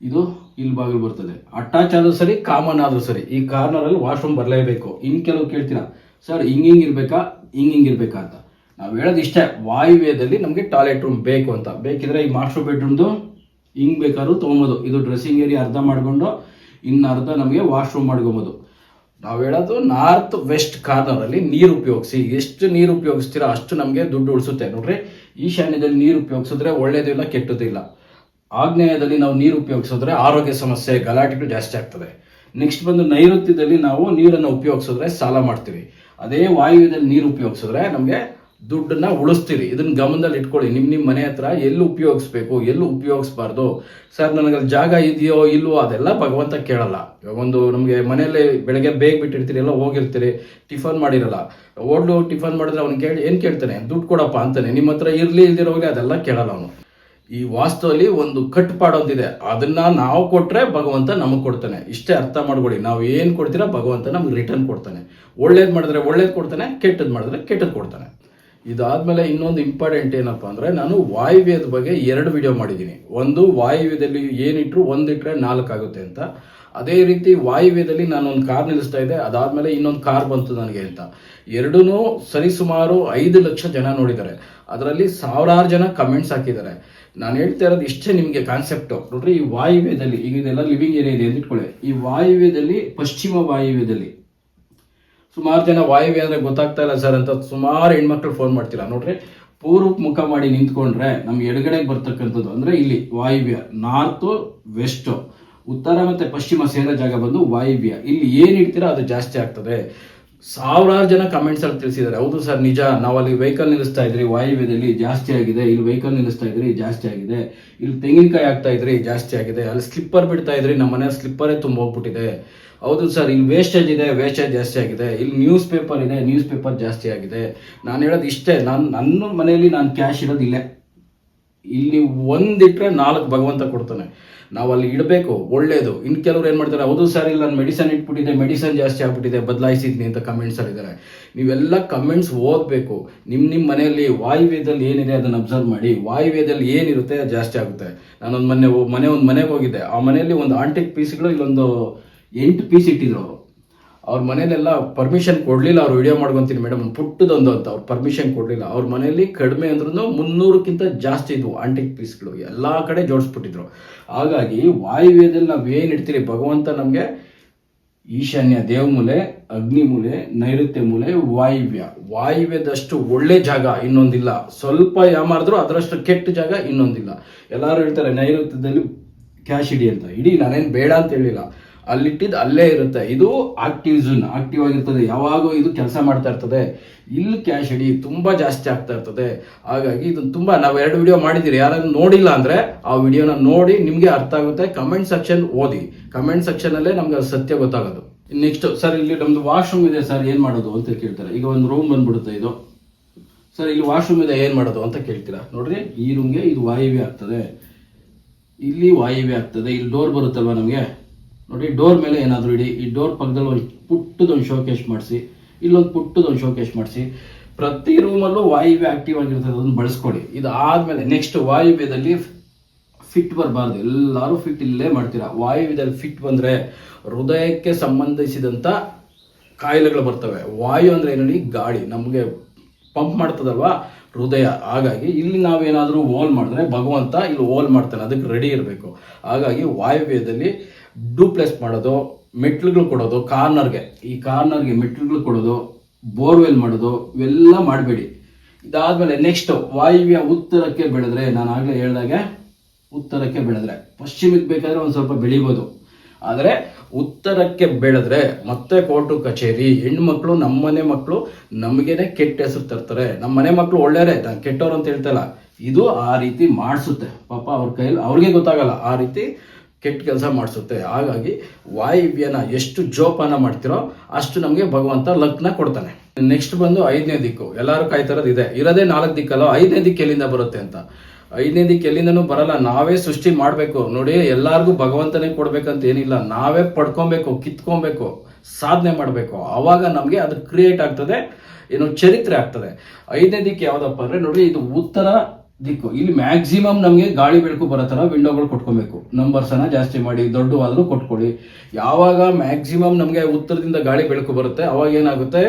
ಇದು ಇಲ್ಲಿ ಬಾಗಿಲು ಬರ್ತದೆ. ಅಟ್ಯಾಚ್ ಆದ್ರೂ ಸರಿ ಕಾಮನ್ ಆದ್ರೂ ಸರಿ, ಈ ಕಾರ್ನರ್ ಅಲ್ಲಿ ವಾಶ್ರೂಮ್ ಬರಲೇಬೇಕು. ಇನ್ ಕೆಲವು ಕೇಳ್ತೀರಾ, ಸರ್, ಹಿಂಗ್ ಹಿಂಗ್ ಇರ್ಬೇಕಾ, ಹಿಂಗ್ ಹಿಂಗ್ ಇರ್ಬೇಕಾ? ಅಂತ. ನಾವು ಹೇಳೋದು ಇಷ್ಟೇ, ವಾಯುವ್ಯದಲ್ಲಿ ನಮಗೆ ಟಾಯ್ಲೆಟ್ ರೂಮ್ ಬೇಕು ಅಂತ. ಬೇಕಿದ್ರೆ ಈ ಮಾಸ್ಟರ್ ಬೆಡ್ರೂಮ್ದು ಹಿಂಗೆ ಬೇಕಾದ್ರೂ ತೊಗೊಬೋದು. ಇದು ಡ್ರೆಸ್ಸಿಂಗ್ ಏರಿಯಾ ಅರ್ಧ ಮಾಡ್ಕೊಂಡು ಇನ್ನು ಅರ್ಧ ನಮಗೆ ವಾಶ್ರೂಮ್ ಮಾಡ್ಕೊಬೋದು. ನಾವು ಹೇಳೋದು ನಾರ್ತ್ ವೆಸ್ಟ್ ಕಾರ್ನರಲ್ಲಿ ನೀರು ಉಪಯೋಗಿಸಿ. ಎಷ್ಟು ನೀರು ಉಪಯೋಗಿಸ್ತೀರಾ ಅಷ್ಟು ನಮಗೆ ದುಡ್ಡು ಉಳಿಸುತ್ತೆ. ನೋಡ್ರಿ, ಈಶಾನ್ಯದಲ್ಲಿ ನೀರು ಉಪಯೋಗಿಸಿದ್ರೆ ಒಳ್ಳೇದು ಇಲ್ಲ ಕೆಟ್ಟದ್ದು ಇಲ್ಲ ಆಗ್ನೇಯದಲ್ಲಿ ನಾವು ನೀರು ಉಪಯೋಗಿಸಿದ್ರೆ ಆರೋಗ್ಯ ಸಮಸ್ಯೆ ಗಲಾಟೆಗಳು ಜಾಸ್ತಿ ಆಗ್ತದೆ. ನೆಕ್ಸ್ಟ್ ಬಂದು ನೈಋತ್ಯದಲ್ಲಿ ನಾವು ನೀರನ್ನು ಉಪಯೋಗಿಸಿದ್ರೆ ಸಾಲ ಮಾಡ್ತೀವಿ. ಅದೇ ವಾಯುವ್ಯದಲ್ಲಿ ನೀರು ಉಪಯೋಗಿಸಿದ್ರೆ ನಮಗೆ ದುಡ್ಡನ್ನ ಉಳಿಸ್ತೀರಿ. ಇದನ್ನ ಗಮನದಲ್ಲಿ ಇಟ್ಕೊಳ್ಳಿ. ನಿಮ್ಮ ನಿಮ್ಮ ಮನೆ ಹತ್ರ ಎಲ್ಲಿ ಉಪಯೋಗಿಸ್ಬೇಕು, ಎಲ್ಲಿ ಉಪಯೋಗಿಸ್ಬಾರ್ದು? ಸರ್ ನನಗೆ ಜಾಗ ಇದೆಯೋ ಇಲ್ವೋ ಅದೆಲ್ಲ ಭಗವಂತ ಕೇಳಲ್ಲ. ಇವಾಗ ಒಂದು ನಮಗೆ ಮನೆಯಲ್ಲಿ ಬೆಳಗ್ಗೆ ಬೇಗ ಬಿಟ್ಟಿರ್ತೀರಿ, ಎಲ್ಲ ಹೋಗಿರ್ತೀರಿ, ಟಿಫನ್ ಮಾಡಿರಲ್ಲ. ಓಡ್ಲು ಟಿಫನ್ ಮಾಡಿದ್ರೆ ಅವ್ನು ಕೇಳಿ, ಏನು ಕೇಳ್ತಾನೆ? ದುಡ್ಡು ಕೊಡಪ್ಪ ಅಂತಾನೆ. ನಿಮ್ಮ ಹತ್ರ ಇರ್ಲಿ ಇಲ್ದಿರೋಗ್ಲಿ ಅದೆಲ್ಲ ಕೇಳಲ್ಲ ಅವನು. ಈ ವಾಸ್ತುವಲ್ಲಿ ಒಂದು ಕಟ್ಪಾಡೊಂದಿದೆ ಅದನ್ನ ನಾವು ಕೊಟ್ರೆ ಭಗವಂತ ನಮಗೆ ಕೊಡ್ತಾನೆ. ಇಷ್ಟೇ ಅರ್ಥ ಮಾಡ್ಕೊಳ್ಳಿ. ನಾವು ಏನು ಕೊಡ್ತೀರಾ ಭಗವಂತ ನಮ್ಗೆ ರಿಟರ್ನ್ ಕೊಡ್ತಾನೆ. ಒಳ್ಳೇದು ಮಾಡಿದ್ರೆ ಒಳ್ಳೇದು ಕೊಡ್ತಾನೆ ಕೆಟ್ಟದ್ದು ಮಾಡಿದ್ರೆ ಕೆಟ್ಟದ್ದು ಕೊಡ್ತಾನೆ. ಇದಾದ್ಮೇಲೆ ಇನ್ನೊಂದು ಇಂಪಾರ್ಟೆಂಟ್ ಏನಪ್ಪ ಅಂದ್ರೆ ನಾನು ವಾಯುವ್ಯದ ಬಗ್ಗೆ ಎರಡು ವಿಡಿಯೋ ಮಾಡಿದ್ದೀನಿ. ಒಂದು, ವಾಯುವ್ಯದಲ್ಲಿ ಏನಿಟ್ರು ಒಂದಿಟ್ರೆ ನಾಲ್ಕು ಆಗುತ್ತೆ ಅಂತ. ಅದೇ ರೀತಿ ವಾಯುವ್ಯದಲ್ಲಿ ನಾನು ಒಂದು ಕಾರ್ ನಿಲ್ಲಿಸ್ತಾ ಇದ್ದೆ, ಅದಾದ್ಮೇಲೆ ಇನ್ನೊಂದು ಕಾರ್ ಬಂತು ನನಗೆ ಅಂತ. ಎರಡೂ ಸರಿಸುಮಾರು ಐದು ಲಕ್ಷ ಜನ ನೋಡಿದ್ದಾರೆ. ಅದರಲ್ಲಿ ಸಾವಿರಾರು ಜನ ಕಮೆಂಟ್ಸ್ ಹಾಕಿದ್ದಾರೆ. ನಾನು ಹೇಳ್ತಾ ಇರೋದು ಇಷ್ಟೇ ನಿಮಗೆ ಕಾನ್ಸೆಪ್ಟ್ ನೋಡ್ರಿ, ಈ ವಾಯುವ್ಯದಲ್ಲಿ, ಈಗ ಇದೆಲ್ಲ ಲಿವಿಂಗ್ ಏರಿಯಾ ಇದೆ ಅಂತ ಇಟ್ಕೊಳ್ಳಿ ಈ ವಾಯುವ್ಯದಲ್ಲಿ, ಪಶ್ಚಿಮ ವಾಯುವ್ಯದಲ್ಲಿ ಸುಮಾರು ಜನ ವಾಯುವ್ಯ ಅಂದ್ರೆ ಗೊತ್ತಾಗ್ತಾ ಇಲ್ಲ ಸರ್ ಅಂತ ಸುಮಾರು ಹೆಣ್ಮಕ್ಳು ಫೋನ್ ಮಾಡ್ತೀರಾ ನೋಡ್ರಿ ಪೂರ್ವಕ್ ಮುಖ ಮಾಡಿ ನಿಂತ್ಕೊಂಡ್ರೆ ನಮ್ಗೆ ಎಡಗಡೆಗೆ ಬರ್ತಕ್ಕಂಥದ್ದು ಅಂದ್ರೆ ಇಲ್ಲಿ ವಾಯುವ್ಯ, ನಾರ್ತ್, ವೆಸ್ಟ್. ಉತ್ತರ ಮತ್ತೆ ಪಶ್ಚಿಮ ಸೇರೋ ಜಾಗ ಬಂದು ವಾಯುವ್ಯ. ಇಲ್ಲಿ ಏನ್ ಇಡ್ತೀರಾ ಅದು ಜಾಸ್ತಿ ಆಗ್ತದೆ. ಸಾವಿರಾರು ಜನ ಕಮೆಂಟ್ಸ್ ಅಲ್ಲಿ ತಿಳಿಸಿದ್ದಾರೆ. ಹೌದು ಸರ್, ನಿಜ. ನಾವು ಅಲ್ಲಿ ವೆಹಿಕಲ್ ನಿಲ್ಲಿಸ್ತಾ ಇದ್ರಿ ವಾಯುವ್ಯದಲ್ಲಿ ಜಾಸ್ತಿ ಆಗಿದೆ. ಇಲ್ಲಿ ವೆಹಿಕಲ್ ನಿಲ್ಲಿಸ್ತಾ ಇದ್ರಿ, ಜಾಸ್ತಿ ಆಗಿದೆ. ಇಲ್ಲಿ ತೆಂಗಿನಕಾಯಿ ಆಗ್ತಾ ಇದ್ರಿ, ಜಾಸ್ತಿ ಆಗಿದೆ. ಅಲ್ಲಿ ಸ್ಲಿಪ್ಪರ್ ಬಿಡ್ತಾ ಇದ್ರಿ, ನಮ್ಮ ಮನೆ ಸ್ಲಿಪ್ಪರೇ ತುಂಬ ಹೋಗ್ಬಿಟ್ಟಿದೆ ಹೌದು ಸರ್, ಇಲ್ಲಿ ವೇಸ್ಟೇಜ್ ಇದೆ ವೇಸ್ಟೇಜ್ ಜಾಸ್ತಿ ಆಗಿದೆ. ಇಲ್ಲಿ ನ್ಯೂಸ್ ಪೇಪರ್ ಇದೆ ನ್ಯೂಸ್ ಪೇಪರ್ ಜಾಸ್ತಿ ಆಗಿದೆ. ನಾನು ಹೇಳೋದು ಇಷ್ಟೇ. ನಾನು, ನನ್ನ ಮನೆಯಲ್ಲಿ ನಾನು ಕ್ಯಾಶ್ ಇರೋದು ಇಲ್ಲೇ ಒಂದಿಟ್ರೆ ನಾಲ್ಕು ಭಗವಂತ ಕೊಡ್ತಾನೆ. ನಾವು ಅಲ್ಲಿ ಇಡಬೇಕು ಒಳ್ಳೆಯದು ಇನ್ನು ಕೆಲವ್ರು ಏನು ಮಾಡ್ತಾರೆ, ಹೌದು ಸರ್ ಇಲ್ಲ, ನಾನು ಮೆಡಿಸನ್ ಇಟ್ಬಿಟ್ಟಿದೆ ಮೆಡಿಸನ್ ಜಾಸ್ತಿ ಆಗ್ಬಿಟ್ಟಿದೆ, ಬದಲಾಯಿಸಿದ್ನಿ ಅಂತ ಕಮೆಂಟ್ಸ್ ಇದ್ದಾರೆ ನೀವೆಲ್ಲ ಕಮೆಂಟ್ಸ್ ಓದಬೇಕು. ನಿಮ್ಮ ನಿಮ್ಮ ಮನೆಯಲ್ಲಿ ವಾಯುವ್ಯದಲ್ಲಿ ಏನಿದೆ ಅದನ್ನು ಅಬ್ಸರ್ವ್ ಮಾಡಿ. ವಾಯುವ್ಯದಲ್ಲಿ ಏನಿರುತ್ತೆ ಅದು ಜಾಸ್ತಿ ಆಗುತ್ತೆ. ನಾನೊಂದು ಮನೆ ಮನೆ ಒಂದು ಮನೆಗೆ ಹೋಗಿದ್ದೆ. ಆ ಮನೆಯಲ್ಲಿ ಒಂದು ಆಂಟಿಕ್ ಪೀಸ್ಗಳು ಇಲ್ಲೊಂದು ಎಂಟು ಪೀಸ್ ಇಟ್ಟಿದ್ರು ಅವರು ಮನೇಲೆಲ್ಲ ಪರ್ಮಿಷನ್ ಕೊಡಲಿಲ್ಲ, ಅವ್ರು ವಿಡಿಯೋ ಮಾಡ್ಕೊಂತೀನಿ ಮೇಡಮ್ ಪುಟ್ಟದೊಂದು ಅಂತ, ಅವ್ರು ಪರ್ಮಿಷನ್ ಕೊಡಲಿಲ್ಲ. ಅವ್ರ ಮನೆಯಲ್ಲಿ ಕಡಿಮೆ ಅಂದ್ರೂ ಮುನ್ನೂರಕ್ಕಿಂತ ಜಾಸ್ತಿ ಇದ್ವು ಆಂಟಿಕ್ ಪೀಸ್ಗಳು ಎಲ್ಲ ಕಡೆ ಜೋಡಿಸ್ಬಿಟ್ಟಿದ್ರು. ಹಾಗಾಗಿ ವಾಯುವ್ಯದಲ್ಲಿ ನಾವು ಏನು ಇಡ್ತೀರಿ? ಭಗವಂತ ನಮಗೆ ಈಶಾನ್ಯ ದೇವಮೂಲೆ ಅಗ್ನಿಮೂಲೆ ನೈಋತ್ಯ ಮೂಲೆ, ವಾಯುವ್ಯ. ವಾಯುವ್ಯದಷ್ಟು ಒಳ್ಳೆ ಜಾಗ ಇನ್ನೊಂದಿಲ್ಲ. ಸ್ವಲ್ಪ ಯಾಮಾರಿದ್ರು ಅದರಷ್ಟು ಕೆಟ್ಟ ಜಾಗ ಇನ್ನೊಂದಿಲ್ಲ. ಎಲ್ಲರೂ ಹೇಳ್ತಾರೆ ನೈಋತ್ಯದಲ್ಲಿ ಕ್ಯಾಶ್ ಇಡಿ ಅಂತ. ಇಡಿ ನಾನೇನು ಬೇಡ ಅಂತ ಹೇಳಿಲ್ಲ. ಅಲ್ಲಿಟ್ಟಿದ್ದು ಅಲ್ಲೇ ಇರುತ್ತೆ. ಇದು ಆಕ್ಟಿವ್ ಝೂನ್ ಆಕ್ಟಿವ್ ಆಗಿರ್ತದೆ. ಯಾವಾಗೂ ಇದು ಕೆಲಸ ಮಾಡ್ತಾ ಇರ್ತದೆ. ಇಲ್ಲಿ ಕ್ಯಾಶ್ ಇಡಿ ತುಂಬಾ ಜಾಸ್ತಿ ಆಗ್ತಾ ಇರ್ತದೆ. ಹಾಗಾಗಿ ಇದು ತುಂಬಾ ನಾವು ಎರಡು ವಿಡಿಯೋ ಮಾಡಿದ್ದೀರಿ ಯಾರಾದ್ರೂ ನೋಡಿಲ್ಲ ಅಂದ್ರೆ ಆ ವಿಡಿಯೋನ ನೋಡಿ ನಿಮಗೆ ಅರ್ಥ ಆಗುತ್ತೆ. ಕಮೆಂಟ್ ಸೆಕ್ಷನ್ ಓದಿ. ಕಮೆಂಟ್ ಸೆಕ್ಷನ್ ಅಲ್ಲೇ ನಮ್ಗೆ ಅದು ಸತ್ಯ ಗೊತ್ತಾಗೋದು. ನೆಕ್ಸ್ಟ್ ಸರ್ ಇಲ್ಲಿ ನಮ್ದು ವಾಶ್ರೂಮ್ ಇದೆ ಸರ್ ಏನು ಮಾಡೋದು ಅಂತ ಕೇಳ್ತಾರೆ. ಈಗ ಒಂದು ರೂಮ್ ಬಂದ್ಬಿಡುತ್ತೆ ಇದು. ಸರ್ ಇಲ್ಲಿ ವಾಶ್ರೂಮ್ ಇದೆ, ಏನು ಮಾಡೋದು ಅಂತ ಕೇಳ್ತೀರಾ? ನೋಡ್ರಿ, ಈ ರೂಮ್ಗೆ ಇದು ವಾಯುವೆ ಆಗ್ತದೆ. ಇಲ್ಲಿ ವಾಯುವೆ ಆಗ್ತದೆ. ಇಲ್ಲಿ ಡೋರ್ ಬರುತ್ತಲ್ವಾ ನಮಗೆ? ನೋಡಿ ಡೋರ್ ಮೇಲೆ ಏನಾದರೂ ಇಡಿ, ಈ ಡೋರ್ ಪಕ್ಕದಲ್ಲಿ ಒಂದು ಪುಟ್ಟದೊಂದು ಶೋಕೇಶ್ ಮಾಡಿಸಿ, ಇಲ್ಲೊಂದು ಪುಟ್ಟದೊಂದು ಶೋಕೇಶ್ ಮಾಡಿಸಿ, ಪ್ರತಿ ರೂಮಲ್ಲೂ ವಾಯುವ್ಯ ಆಕ್ಟಿವ್ ಆಗಿರ್ತದೆ ಅದನ್ನು ಬಳಸ್ಕೊಡಿ ಇದು ಆದಮೇಲೆ ನೆಕ್ಸ್ಟ್ ವಾಯುವ್ಯದಲ್ಲಿ ಫಿಟ್ ಬರಬಾರ್ದು. ಎಲ್ಲರೂ ಫಿಟ್ ಇಲ್ಲೇ ಮಾಡ್ತೀರಾ? ವಾಯುವ್ಯದಲ್ಲಿ ಫಿಟ್ ಬಂದ್ರೆ ಹೃದಯಕ್ಕೆ ಸಂಬಂಧಿಸಿದಂಥ ಕಾಯಿಲೆಗಳು ಬರ್ತವೆ. ವಾಯು ಅಂದ್ರೆ ಏನೇಳಿ ಗಾಳಿ. ನಮಗೆ ಪಂಪ್ ಮಾಡ್ತದಲ್ವಾ? ಹೃದಯ. ಹಾಗಾಗಿ ಇಲ್ಲಿ ನಾವೇನಾದರೂ ಓಲ್ ಮಾಡಿದ್ರೆ ಭಗವಂತ ಇಲ್ಲಿ ಓಲ್ ಮಾಡ್ತಾನೆ. ಅದಕ್ಕೆ ರೆಡಿ ಇರಬೇಕು. ಹಾಗಾಗಿ ವಾಯುವ್ಯದಲ್ಲಿ ಡೂಪ್ಲೆಸ್ ಮಾಡೋದು ಮೆಟ್ಲುಗಳು ಕೊಡೋದು, ಕಾರ್ನರ್ಗೆ. ಈ ಕಾರ್ನರ್ಗೆ ಮೆಟ್ಲುಗಳು ಕೊಡೋದು, ಬೋರ್ವೆಲ್ ಮಾಡೋದು, ಇವೆಲ್ಲ ಮಾಡಬೇಡಿ. ಇದಾದ್ಮೇಲೆ ನೆಕ್ಸ್ಟ್ ವಾಯುವ್ಯ ಉತ್ತರಕ್ಕೆ ಬೆಳೆದ್ರೆ, ನಾನು ಆಗಲೇ ಹೇಳಿದಾಗೆ ಉತ್ತರಕ್ಕೆ ಬೆಳೆದ್ರೆ. ಪಶ್ಚಿಮಕ್ಕೆ ಬೇಕಾದ್ರೆ ಒಂದು ಸ್ವಲ್ಪ ಬೆಳಿಬೋದು. ಆದರೆ ಉತ್ತರಕ್ಕೆ ಬೆಳೆದ್ರೆ ಮತ್ತೆ ಕೋರ್ಟು ಕಚೇರಿ, ಹೆಣ್ಮಕ್ಳು, ನಮ್ಮನೆ ಮಕ್ಕಳು ನಮಗೇನೆ ಕೆಟ್ಟ ಹೆಸರು ತರ್ತಾರೆ. ನಮ್ಮ ಮನೆ ಮಕ್ಕಳು ಒಳ್ಳೆಯವರೇ, ನಾನು ಕೆಟ್ಟವ್ರು ಅಂತ ಹೇಳ್ತಲ್ಲ, ಇದು ಆ ರೀತಿ ಮಾಡಿಸುತ್ತೆ. ಪಾಪ ಅವ್ರ ಕೈಯಲ್ಲಿ ಅವ್ರಿಗೆ ಗೊತ್ತಾಗಲ್ಲ, ಆ ರೀತಿ ಕೆಟ್ಟ ಕೆಲಸ ಮಾಡಿಸುತ್ತೆ. ಹಾಗಾಗಿ ವಾಯುವ್ಯನ ಎಷ್ಟು ಜೋಪಾನ ಮಾಡ್ತಿರೋ ಅಷ್ಟು ನಮಗೆ ಭಗವಂತ ಲಕ್ನ ಕೊಡ್ತಾನೆ. ನೆಕ್ಸ್ಟ್ ಬಂದು ಐದನೇ ದಿಕ್ಕು. ಎಲ್ಲರೂ ಕಾಯ್ತಿರೋದು ಇದೆ. ಇರೋದೇ ನಾಲ್ಕು ದಿಕ್ಕಲ್ಲ, ಐದನೇ ದಿಕ್ಕು ಎಲ್ಲಿಂದ ಬರುತ್ತೆ ಅಂತ. ಐದನೇ ದಿಕ್ಕು ಎಲ್ಲಿಂದನೂ ಬರಲ್ಲ. ನಾವೇ ಸೃಷ್ಟಿ ಮಾಡಬೇಕು. ನೋಡಿ, ಎಲ್ಲಾರ್ಗೂ ಭಗವಂತನೇ ಕೊಡ್ಬೇಕಂತ ಏನಿಲ್ಲ. ನಾವೇ ಪಡ್ಕೊಬೇಕು, ಕಿತ್ಕೊಬೇಕು, ಸಾಧನೆ ಮಾಡಬೇಕು. ಆವಾಗ ನಮಗೆ ಅದು ಕ್ರಿಯೇಟ್ ಆಗ್ತದೆ. ಏನು ಚರಿತ್ರೆ ಆಗ್ತದೆ. ಐದನೇ ದಿಕ್ಕು ಯಾವುದಪ್ಪ ಅಂದರೆ, ನೋಡಿ, ಇದು ಉತ್ತರ ದಿಕ್ಕು. ಇಲ್ಲಿ ಮ್ಯಾಕ್ಸಿಮಮ್ ನಮಗೆ ಗಾಳಿ ಬೆಳಕು ಬರೋ ಥರ ವಿಂಡೋಗಳು ಕೊಟ್ಕೊಬೇಕು. ನಂಬರ್ಸ್ ಅನ್ನ ಜಾಸ್ತಿ ಮಾಡಿ, ದೊಡ್ಡವಾದರೂ ಕೊಟ್ಕೊಳ್ಳಿ ಯಾವಾಗ ಮ್ಯಾಕ್ಸಿಮಮ್ ನಮಗೆ ಉತ್ತರದಿಂದ ಗಾಳಿ ಬೆಳಕು ಬರುತ್ತೆ, ಅವಾಗ ಏನಾಗುತ್ತೆ?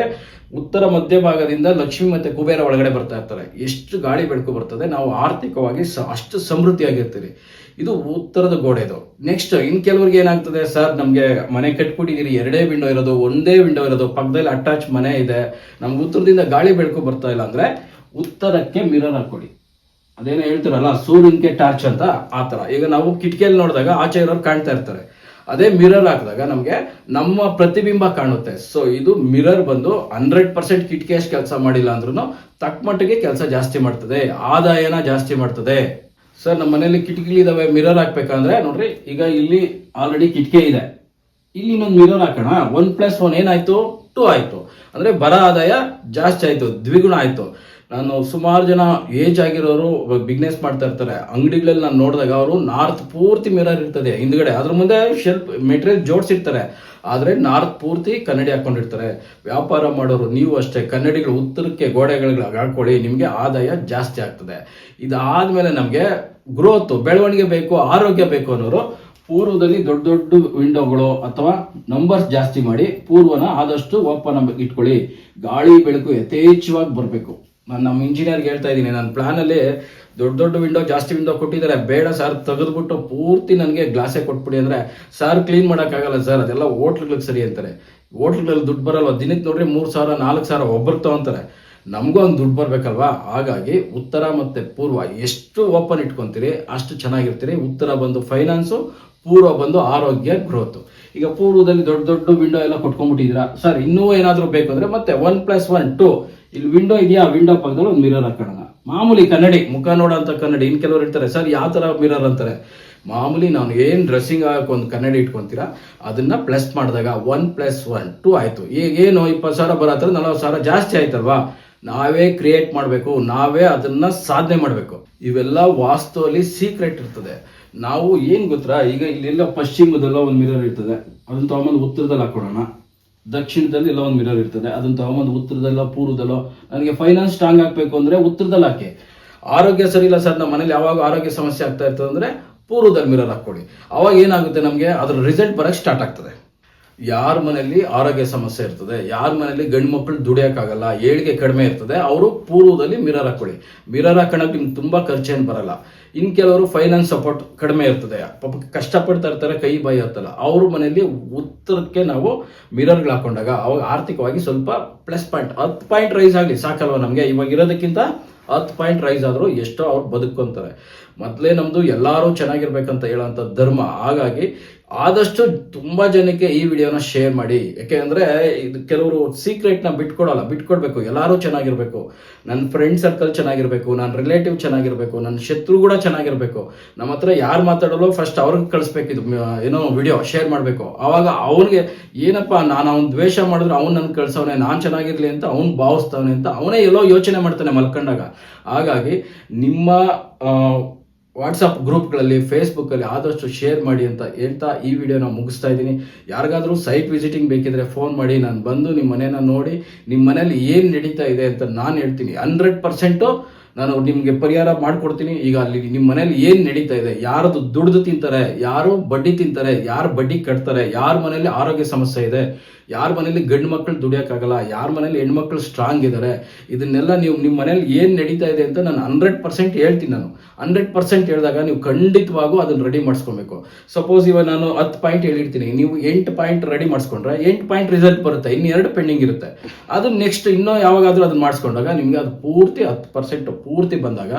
ಉತ್ತರ ಮಧ್ಯಭಾಗದಿಂದ ಲಕ್ಷ್ಮಿ ಮತ್ತೆ ಕುಬೇರ ಒಳಗಡೆ ಬರ್ತಾ ಇರ್ತಾರೆ. ಎಷ್ಟು ಗಾಳಿ ಬೆಳಕು ಬರ್ತದೆ, ನಾವು ಆರ್ಥಿಕವಾಗಿ ಅಷ್ಟು ಸಮೃದ್ಧಿಯಾಗಿರ್ತೀವಿ ಇದು ಉತ್ತರದ ಗೋಡೆದು. ನೆಕ್ಸ್ಟ್ ಇನ್ ಕೆಲವ್ರಿಗೆ ಏನಾಗ್ತದೆ? ಸರ್, ನಮಗೆ ಮನೆ ಕಟ್ಬಿಟ್ಟಿದ್ದೀರಿ, ಎರಡೇ ವಿಂಡೋ ಇರೋದು, ಒಂದೇ ವಿಂಡೋ ಇರೋದು, ಪಕ್ಕದಲ್ಲಿ ಅಟ್ಯಾಚ್ ಮನೆ ಇದೆ. ನಮ್ಗೆ ಉತ್ತರದಿಂದ ಗಾಳಿ ಬೆಳಕು ಬರ್ತಾ ಇಲ್ಲ ಅಂದ್ರೆ ಉತ್ತರಕ್ಕೆ ಮಿರರ್ ಹಾಕೊಡಿ ಅದೇನೋ ಹೇಳ್ತಾರಲ್ಲ, ಸೂರ್ಯನ್ಗೆ ಟಾರ್ಚ್ ಅಂತ, ಆ ಥರ. ಈಗ ನಾವು ಕಿಟಕಿಯಲ್ಲಿ ನೋಡಿದಾಗ ಆಚೆ ಇರೋರು ಕಾಣ್ತಾ ಇರ್ತಾರೆ. ಅದೇ ಮಿರರ್ ಹಾಕಿದಾಗ ನಮಗೆ ನಮ್ಮ ಪ್ರತಿಬಿಂಬ ಕಾಣುತ್ತೆ. ಸೊ ಇದು ಮಿರರ್ ಬಂದು ಹಂಡ್ರೆಡ್ ಪರ್ಸೆಂಟ್ ಕಿಟಕಿ ಅಷ್ಟು ಕೆಲಸ ಮಾಡಿಲ್ಲ ಅಂದ್ರೂ ತಕ್ಕ ಮಟ್ಟಿಗೆ ಕೆಲಸ ಜಾಸ್ತಿ ಮಾಡ್ತದೆ. ಆದಾಯನ ಜಾಸ್ತಿ ಮಾಡ್ತದೆ. ಸರ್ ನಮ್ಮ ಮನೇಲಿ ಕಿಟಕಿಗಳಿದಾವೆ ಮಿರರ್ ಹಾಕ್ಬೇಕಂದ್ರೆ, ನೋಡ್ರಿ, ಈಗ ಇಲ್ಲಿ ಆಲ್ರೆಡಿ ಕಿಟಕಿ ಇದೆ. ಇಲ್ಲಿ ಇನ್ನೊಂದು ಮಿರರ್ ಹಾಕೋಣ. ಒನ್ ಪ್ಲಸ್ ಒನ್ ಏನಾಯ್ತು? ಟೂ ಆಯ್ತು. ಅಂದ್ರೆ ಬರ ಆದಾಯ ಜಾಸ್ತಿ ಆಯ್ತು, ದ್ವಿಗುಣ ಆಯ್ತು. ನಾನು ಸುಮಾರು ಜನ ಏಜ್ ಆಗಿರೋರು ಬಿಗ್ನೆಸ್ ಮಾಡ್ತಾ ಇರ್ತಾರೆ. ಅಂಗಡಿಗಳಲ್ಲಿ ನಾನು ನೋಡಿದಾಗ ಅವರು ನಾರ್ತ್ ಪೂರ್ತಿ ಮಿರರ್ ಇರ್ತದೆ ಹಿಂದ್ಗಡೆ. ಅದ್ರ ಮುಂದೆ ಶೆಲ್ಫ್ ಮೆಟೀರಿಯಲ್ ಜೋಡಿಸಿರ್ತಾರೆ. ಆದ್ರೆ ನಾರ್ತ್ ಪೂರ್ತಿ ಕನ್ನಡಿ ಹಾಕೊಂಡಿರ್ತಾರೆ. ವ್ಯಾಪಾರ ಮಾಡೋರು ನೀವು ಅಷ್ಟೇ. ಕನ್ನಡಿಗಳು ಉತ್ತರಕ್ಕೆ ಗೋಡೆಗಳಿಗೆ ಹಾಕೊಳ್ಳಿ, ನಿಮಗೆ ಆದಾಯ ಜಾಸ್ತಿ ಆಗ್ತದೆ. ಇದಾದ್ಮೇಲೆ ನಮಗೆ ಗ್ರೋತ್ ಬೆಳವಣಿಗೆ ಬೇಕು, ಆರೋಗ್ಯ ಬೇಕು ಅನ್ನೋರು ಪೂರ್ವದಲ್ಲಿ ದೊಡ್ಡ ದೊಡ್ಡ ವಿಂಡೋಗಳು ಅಥವಾ ನಂಬರ್ಸ್ ಜಾಸ್ತಿ ಮಾಡಿ ಪೂರ್ವನ ಆದಷ್ಟು ಓಪನ್ ಇಟ್ಕೊಳ್ಳಿ. ಗಾಳಿ ಬೆಳಕು ಯಥೇಚ್ಛವಾಗಿ ಬರಬೇಕು. ನಾನು ನಮ್ಮ ಇಂಜಿನಿಯರ್ಗೆ ಹೇಳ್ತಾ ಇದ್ದೀನಿ ನನ್ನ ಪ್ಲಾನಲ್ಲಿ ದೊಡ್ಡ ದೊಡ್ಡ ವಿಂಡೋ ಜಾಸ್ತಿ ವಿಂಡೋ ಕೊಟ್ಟಿದ್ದಾರೆ. ಬೇಡ ಸರ್ ತೆಗೆದುಬಿಟ್ಟು ಪೂರ್ತಿ ನನಗೆ ಗ್ಲಾಸೇ ಕೊಟ್ಬಿಡಿ ಅಂದರೆ ಸರ್ ಕ್ಲೀನ್ ಮಾಡೋಕ್ಕಾಗಲ್ಲ ಸರ್ ಅದೆಲ್ಲ ಹೋಟ್ಲ್ಗಳಿಗೆ ಸರಿ ಅಂತಾರೆ. ಹೋಟ್ಲ್ಗಳಲ್ಲಿ ದುಡ್ಡು ಬರಲ್ವ? ದಿನಕ್ಕೆ ನೋಡ್ರಿ ಮೂರು ಸಾವಿರ, ನಾಲ್ಕು ಸಾವಿರ ಒಬ್ಬರು ತಗೊಂತಾರೆ. ನಮಗೂ ಒಂದು ದುಡ್ಡು ಬರಬೇಕಲ್ವಾ? ಹಾಗಾಗಿ ಉತ್ತರ ಮತ್ತು ಪೂರ್ವ, ಎಷ್ಟು ಓಪನ್ ಇಟ್ಕೊಂತೀರಿ, ಅಷ್ಟು ಚೆನ್ನಾಗಿರ್ತೀರಿ. ಉತ್ತರ ಬಂದು ಫೈನಾನ್ಸು ಪೂರ್ವ ಬಂದು ಆರೋಗ್ಯ ಗ್ರೋತ್ ಈಗ ಪೂರ್ವದಲ್ಲಿ ದೊಡ್ಡ ದೊಡ್ಡ ವಿಂಡೋ ಎಲ್ಲ ಕೊಟ್ಕೊಂಡ್ಬಿಟ್ಟಿದ್ದೀರಾ? ಸರ್ ಇನ್ನೂ ಏನಾದರೂ ಬೇಕು ಅಂದರೆ ಮತ್ತೆ ಒನ್ ಪ್ಲಸ್ ಒನ್ ಟು ಇಲ್ಲಿ ವಿಂಡೋ ಇದೆಯಾ? ವಿಂಡೋ ಪಕ್ಕದಲ್ಲಿ ಒಂದು ಮಿರರ್ ಹಾಕೋಣ. ಮಾಮೂಲಿ ಕನ್ನಡಿ, ಮುಖ ನೋಡೋಂಥ ಕನ್ನಡಿ ಇನ್ನು ಕೆಲವರು ಇರ್ತಾರೆ ಸರ್, ಯಾವ ಥರ ಮಿರರ್ ಅಂತಾರೆ? ಮಾಮೂಲಿ ನಾನು ಏನು ಡ್ರೆಸ್ಸಿಂಗ್ ಹಾಕೊಂಡು ಕನ್ನಡಿ ಇಟ್ಕೊಂತೀರಾ, ಅದನ್ನು ಪ್ಲಸ್ ಮಾಡಿದಾಗ ಒನ್ ಪ್ಲಸ್ ಒನ್ ಟು ಆಯಿತು. ಈಗ ಏನು, ಇಪ್ಪತ್ತು ಸಾವಿರ ಬರತ್ತರ ನಲವತ್ತು ಸಾವಿರ ಜಾಸ್ತಿ ಆಯ್ತಲ್ವಾ? ನಾವೇ ಕ್ರಿಯೇಟ್ ಮಾಡಬೇಕು, ನಾವೇ ಅದನ್ನು ಸಾಧನೆ ಮಾಡಬೇಕು. ಇವೆಲ್ಲ ವಾಸ್ತುವಲ್ಲಿ ಸೀಕ್ರೆಟ್ ಇರ್ತದೆ. ನಾವು ಏನು ಗೊತ್ತಾ, ಈಗ ಇಲ್ಲೆಲ್ಲ ಪಶ್ಚಿಮದಲ್ಲ ಒಂದು ಮಿರರ್ ಇರ್ತದೆ. ಅದನ್ನು ತೊಗೊಂಬಂದು ಉತ್ತರದಲ್ಲಿ ಹಾಕೊಳ್ಳೋಣ ದಕ್ಷಿಣದಲ್ಲಿ ಎಲ್ಲ ಒಂದು ಮಿರರ್ ಇರ್ತದೆ. ಅದನ್ನ ತಗೊಂಬಂದು ಉತ್ತರದಲ್ಲೋ, ಪೂರ್ವದಲ್ಲೋ, ನನಗೆ ಫೈನಾನ್ಸ್ ಸ್ಟ್ರಾಂಗ್ ಆಗಬೇಕು ಅಂದ್ರೆ ಉತ್ತರದಲ್ಲಿ ಹಾಕಿ. ಆರೋಗ್ಯ ಸರಿ ಇಲ್ಲ ಸರ್, ನಮ್ಮ ಮನೇಲಿ ಯಾವಾಗ ಆರೋಗ್ಯ ಸಮಸ್ಯೆ ಆಗ್ತಾ ಇರ್ತದೆ ಅಂದ್ರೆ ಪೂರ್ವದಲ್ಲಿ ಮಿರರ್ ಹಾಕ್ಕೊಡಿ ಅವಾಗ ಏನಾಗುತ್ತೆ ನಮಗೆ? ಅದ್ರ ರಿಸಲ್ಟ್ ಬರೋಕ್ಕೆ ಸ್ಟಾರ್ಟ್ ಆಗ್ತದೆ. ಯಾರ ಮನೆಯಲ್ಲಿ ಆರೋಗ್ಯ ಸಮಸ್ಯೆ ಇರ್ತದೆ? ಯಾರ ಮನೆಯಲ್ಲಿ ಗಂಡು ಮಕ್ಕಳು ದುಡಿಯೋಕ್ಕಾಗಲ್ಲ? ಏಳಿಗೆ ಕಡಿಮೆ ಇರ್ತದೆ. ಅವರು ಪೂರ್ವದಲ್ಲಿ ಮಿರರ್ ಹಾಕೊಳ್ಳಿ ಮಿರರ್ ಹಾಕೋಣಕ್ಕೆ ನಿಮ್ಗೆ ತುಂಬಾ ಖರ್ಚೇನು ಬರಲ್ಲ. ಇನ್ ಕೆಲವರು ಫೈನಾನ್ಸ್ ಸಪೋರ್ಟ್ ಕಡಿಮೆ ಇರ್ತದೆ. ಪಾಪ ಕಷ್ಟಪಡ್ತಾ ಇರ್ತಾರೆ, ಕೈ ಬಾಯಿ ಹತ್ತಲ್ಲ. ಅವ್ರ ಮನೆಯಲ್ಲಿ ಉತ್ತರಕ್ಕೆ ನಾವು ಮಿರರ್ಗಳು ಹಾಕೊಂಡಾಗ ಅವಾಗ ಆರ್ಥಿಕವಾಗಿ ಸ್ವಲ್ಪ ಪ್ಲಸ್ ಪಾಯಿಂಟ್ ಹತ್ತು ಪಾಯಿಂಟ್ ರೈಸ್ ಆಗಲಿ. ಸಾಕಲ್ವ ನಮಗೆ? ಇವಾಗ ಇರೋದಕ್ಕಿಂತ ಹತ್ತು ಪಾಯಿಂಟ್ ರೈಸ್ ಆದರೂ ಎಷ್ಟೋ ಅವ್ರು ಬದುಕೊಂತಾರೆ ಮೊದಲೇ ನಮ್ಮದು ಎಲ್ಲರೂ ಚೆನ್ನಾಗಿರ್ಬೇಕಂತ ಹೇಳೋಂಥ ಧರ್ಮ. ಹಾಗಾಗಿ ಆದಷ್ಟು ತುಂಬ ಜನಕ್ಕೆ ಈ ವಿಡಿಯೋನ ಶೇರ್ ಮಾಡಿ. ಯಾಕೆಂದರೆ ಇದು ಕೆಲವರು ಸೀಕ್ರೆಟ್ನ ಬಿಟ್ಕೊಡಲ್ಲ. ಬಿಟ್ಕೊಡ್ಬೇಕು. ಎಲ್ಲರೂ ಚೆನ್ನಾಗಿರಬೇಕು. ನನ್ನ ಫ್ರೆಂಡ್ ಸರ್ಕಲ್ ಚೆನ್ನಾಗಿರಬೇಕು. ನನ್ನ ರಿಲೇಟಿವ್ ಚೆನ್ನಾಗಿರಬೇಕು. ನನ್ನ ಶತ್ರು ಕೂಡ ಚೆನ್ನಾಗಿರ್ಬೇಕು. ನಮ್ಮ ಹತ್ರ ಯಾರು ಮಾತಾಡಲೋ ಫಸ್ಟ್ ಅವ್ರಿಗೆ ಕಳಿಸ್ಬೇಕು ಇದು ಏನೋ ವಿಡಿಯೋ ಶೇರ್ ಮಾಡಬೇಕು. ಆವಾಗ ಅವನಿಗೆ ಏನಪ್ಪ, ನಾನು ಅವ್ನು ದ್ವೇಷ ಮಾಡಿದ್ರೆ ಅವ್ನು ನನ್ನ ಕಳ್ಸವನೆ, ನಾನು ಚೆನ್ನಾಗಿರ್ಲಿ ಅಂತ ಅವ್ನು ಭಾವಿಸ್ತವನೆ ಅಂತ ಅವನೇ ಎಲ್ಲೋ ಯೋಚನೆ ಮಾಡ್ತಾನೆ ಮಲ್ಕೊಂಡಾಗ. ಹಾಗಾಗಿ ನಿಮ್ಮ ವಾಟ್ಸಪ್ ಗ್ರೂಪ್ಗಳಲ್ಲಿ ಫೇಸ್ಬುಕ್ಕಲ್ಲಿ ಆದಷ್ಟು ಶೇರ್ ಮಾಡಿ ಅಂತ ಹೇಳ್ತಾ ಈ ವಿಡಿಯೋನ ಮುಗಿಸ್ತಾ ಇದ್ದೀನಿ. ಯಾರಿಗಾದರೂ ಸೈಟ್ ವಿಸಿಟಿಂಗ್ ಬೇಕಿದ್ರೆ ಫೋನ್ ಮಾಡಿ, ನಾನು ಬಂದು ನಿಮ್ಮ ಮನೇನ ನೋಡಿ ನಿಮ್ಮ ಮನೇಲಿ ಏನು ನಡೀತಾ ಇದೆ ಅಂತ ನಾನು ಹೇಳ್ತೀನಿ. ಹಂಡ್ರೆಡ್ ಪರ್ಸೆಂಟು ನಾನು ನಿಮಗೆ ಪರಿಹಾರ ಮಾಡಿಕೊಡ್ತೀನಿ. ಈಗ ಅಲ್ಲಿ ನಿಮ್ಮ ಮನೇಲಿ ಏನು ನಡೀತಾ ಇದೆ, ಯಾರದು ದುಡ್ದು ತಿಂತಾರೆ, ಯಾರು ಬಡ್ಡಿ ತಿಂತಾರೆ, ಯಾರು ಬಡ್ಡಿ ಕಟ್ತಾರೆ, ಯಾರ ಮನೇಲಿ ಆರೋಗ್ಯ ಸಮಸ್ಯೆ ಇದೆ ಯಾರ ಮನೇಲಿ ಗಂಡು ಮಕ್ಕಳು ದುಡಿಯೋಕ್ಕಾಗಲ್ಲ ಯಾರ ಮನೇಲಿ ಹೆಣ್ಮಕ್ಳು ಸ್ಟ್ರಾಂಗ್ ಇದ್ದಾರೆ ಇದನ್ನೆಲ್ಲ ನೀವು ನಿಮ್ಮ ಮನೇಲಿ ಏನು ನಡೀತಾ ಇದೆ ಅಂತ ನಾನು ಹಂಡ್ರೆಡ್ ಪರ್ಸೆಂಟ್ ಹೇಳ್ತೀನಿ ನಾನು. ಹಂಡ್ರೆಡ್ ಪರ್ಸೆಂಟ್ ಹೇಳಿದಾಗ ನೀವು ಖಂಡಿತವಾಗೂ ಅದನ್ನು ರೆಡಿ ಮಾಡಿಸ್ಕೊಬೇಕು. ಸಪೋಸ್ ಇವಾಗ ನಾನು ಹತ್ತು ಪಾಯಿಂಟ್ ಹೇಳಿರ್ತೀನಿ, ನೀವು ಎಂಟು ಪಾಯಿಂಟ್ ರೆಡಿ ಮಾಡಿಸ್ಕೊಂಡ್ರೆ, ಎಂಟು ಪಾಯಿಂಟ್ ರಿಸಲ್ಟ್ ಬರುತ್ತೆ ಇನ್ನು ಎರಡು ಪೆಂಡಿಂಗ್ ಇರುತ್ತೆ. ಅದು ನೆಕ್ಸ್ಟ್ ಇನ್ನೂ ಯಾವಾಗಾದರೂ ಅದನ್ನು ಮಾಡಿಸ್ಕೊಂಡಾಗ ನಿಮಗೆ ಅದು ಪೂರ್ತಿ ಹತ್ತು ಪರ್ಸೆಂಟ್ ಪೂರ್ತಿ ಬಂದಾಗ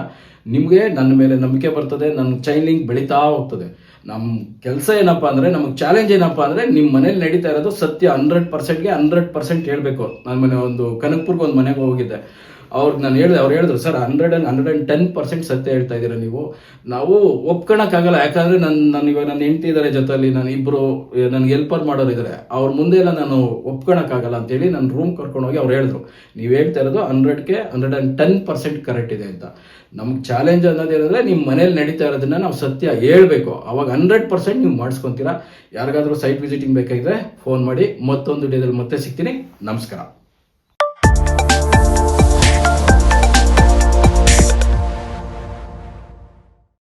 ನಿಮಗೆ ನನ್ನ ಮೇಲೆ ನಂಬಿಕೆ ಬರ್ತದೆ, ನನ್ನ ಚೈನಿಂಗ್ ಬೆಳೀತಾ ಹೋಗ್ತದೆ. ನಮ್ಮ ಕೆಲಸ ಏನಪ್ಪ ಅಂದರೆ, ನಮಗೆ ಚಾಲೆಂಜ್ ಏನಪ್ಪ ಅಂದರೆ ನಿಮ್ಮ ಮನೇಲಿ ನಡೀತಾ ಇರೋದು ಸತ್ಯ ಹಂಡ್ರೆಡ್ ಪರ್ಸೆಂಟ್ಗೆ ಹಂಡ್ರೆಡ್ ಪರ್ಸೆಂಟ್ ಹೇಳಬೇಕು. ನಾನು ಮನೆ ಒಂದು ಕನಕ್ಪುರ್ಗೆ ಒಂದು ಮನೆಗೆ ಹೋಗಿದ್ದೆ. ಅವ್ರಿಗೆ ನಾನು ಹೇಳಿದೆ, ಅವ್ರು ಹೇಳಿದ್ರು, sir hundred and hundred and ten percent ಸತ್ಯ ಹೇಳ್ತಾ ಇದ್ದೀರಾ ನೀವು? ನಾವು ಒಪ್ಕೊಳಕ್ಕಾಗಲ್ಲ ಯಾಕಂದರೆ ನನ್ನ ನಾನು ಇವಾಗ ನನ್ನ ಹೆಂಡತಿ ಇದ್ದಾರೆ ಜೊತೆಯಲ್ಲಿ ನಾನು ಇಬ್ಬರು ನನಗೆ ಹೆಲ್ಪರ್ ಮಾಡೋರು ಇದ್ದಾರೆ ಅವ್ರ ಮುಂದೆ ಎಲ್ಲ ನಾನು ಒಪ್ಕೊಳಕ್ಕಾಗಲ್ಲ ಅಂತೇಳಿ ನನ್ನ ರೂಮ್ ಕರ್ಕೊಂಡೋಗಿ ಅವ್ರು ಹೇಳಿದ್ರು. ನೀವು ಹೇಳ್ತಾ ಇರೋದು ಹಂಡ್ರೆಡ್ಗೆ hundred and ten percent correct ಇದೆ ಅಂತ. ನಮ್ಗೆ ಚಾಲೆಂಜ್ ಅನ್ನೋದು ಏನಂದ್ರೆ ನಿಮ್ಮ ಮನೇಲಿ ನಡೀತಾ ಇರೋದನ್ನ ನಾವು ಸತ್ಯ ಹೇಳ್ಬೇಕು. ಅವಾಗ ಹಂಡ್ರೆಡ್ ಪರ್ಸೆಂಟ್ ನೀವು ಮಾಡಿಸ್ಕೊಂತೀರಾ. ಯಾರಿಗಾದರೂ ಸೈಟ್ ವಿಸಿಟಿಂಗ್ ಬೇಕಾಗಿದ್ರೆ ಫೋನ್ ಮಾಡಿ, ಮತ್ತೊಂದು ವಿಡಿಯೋದಲ್ಲಿ ಮತ್ತೆ ಸಿಗ್ತೀನಿ. ನಮಸ್ಕಾರ.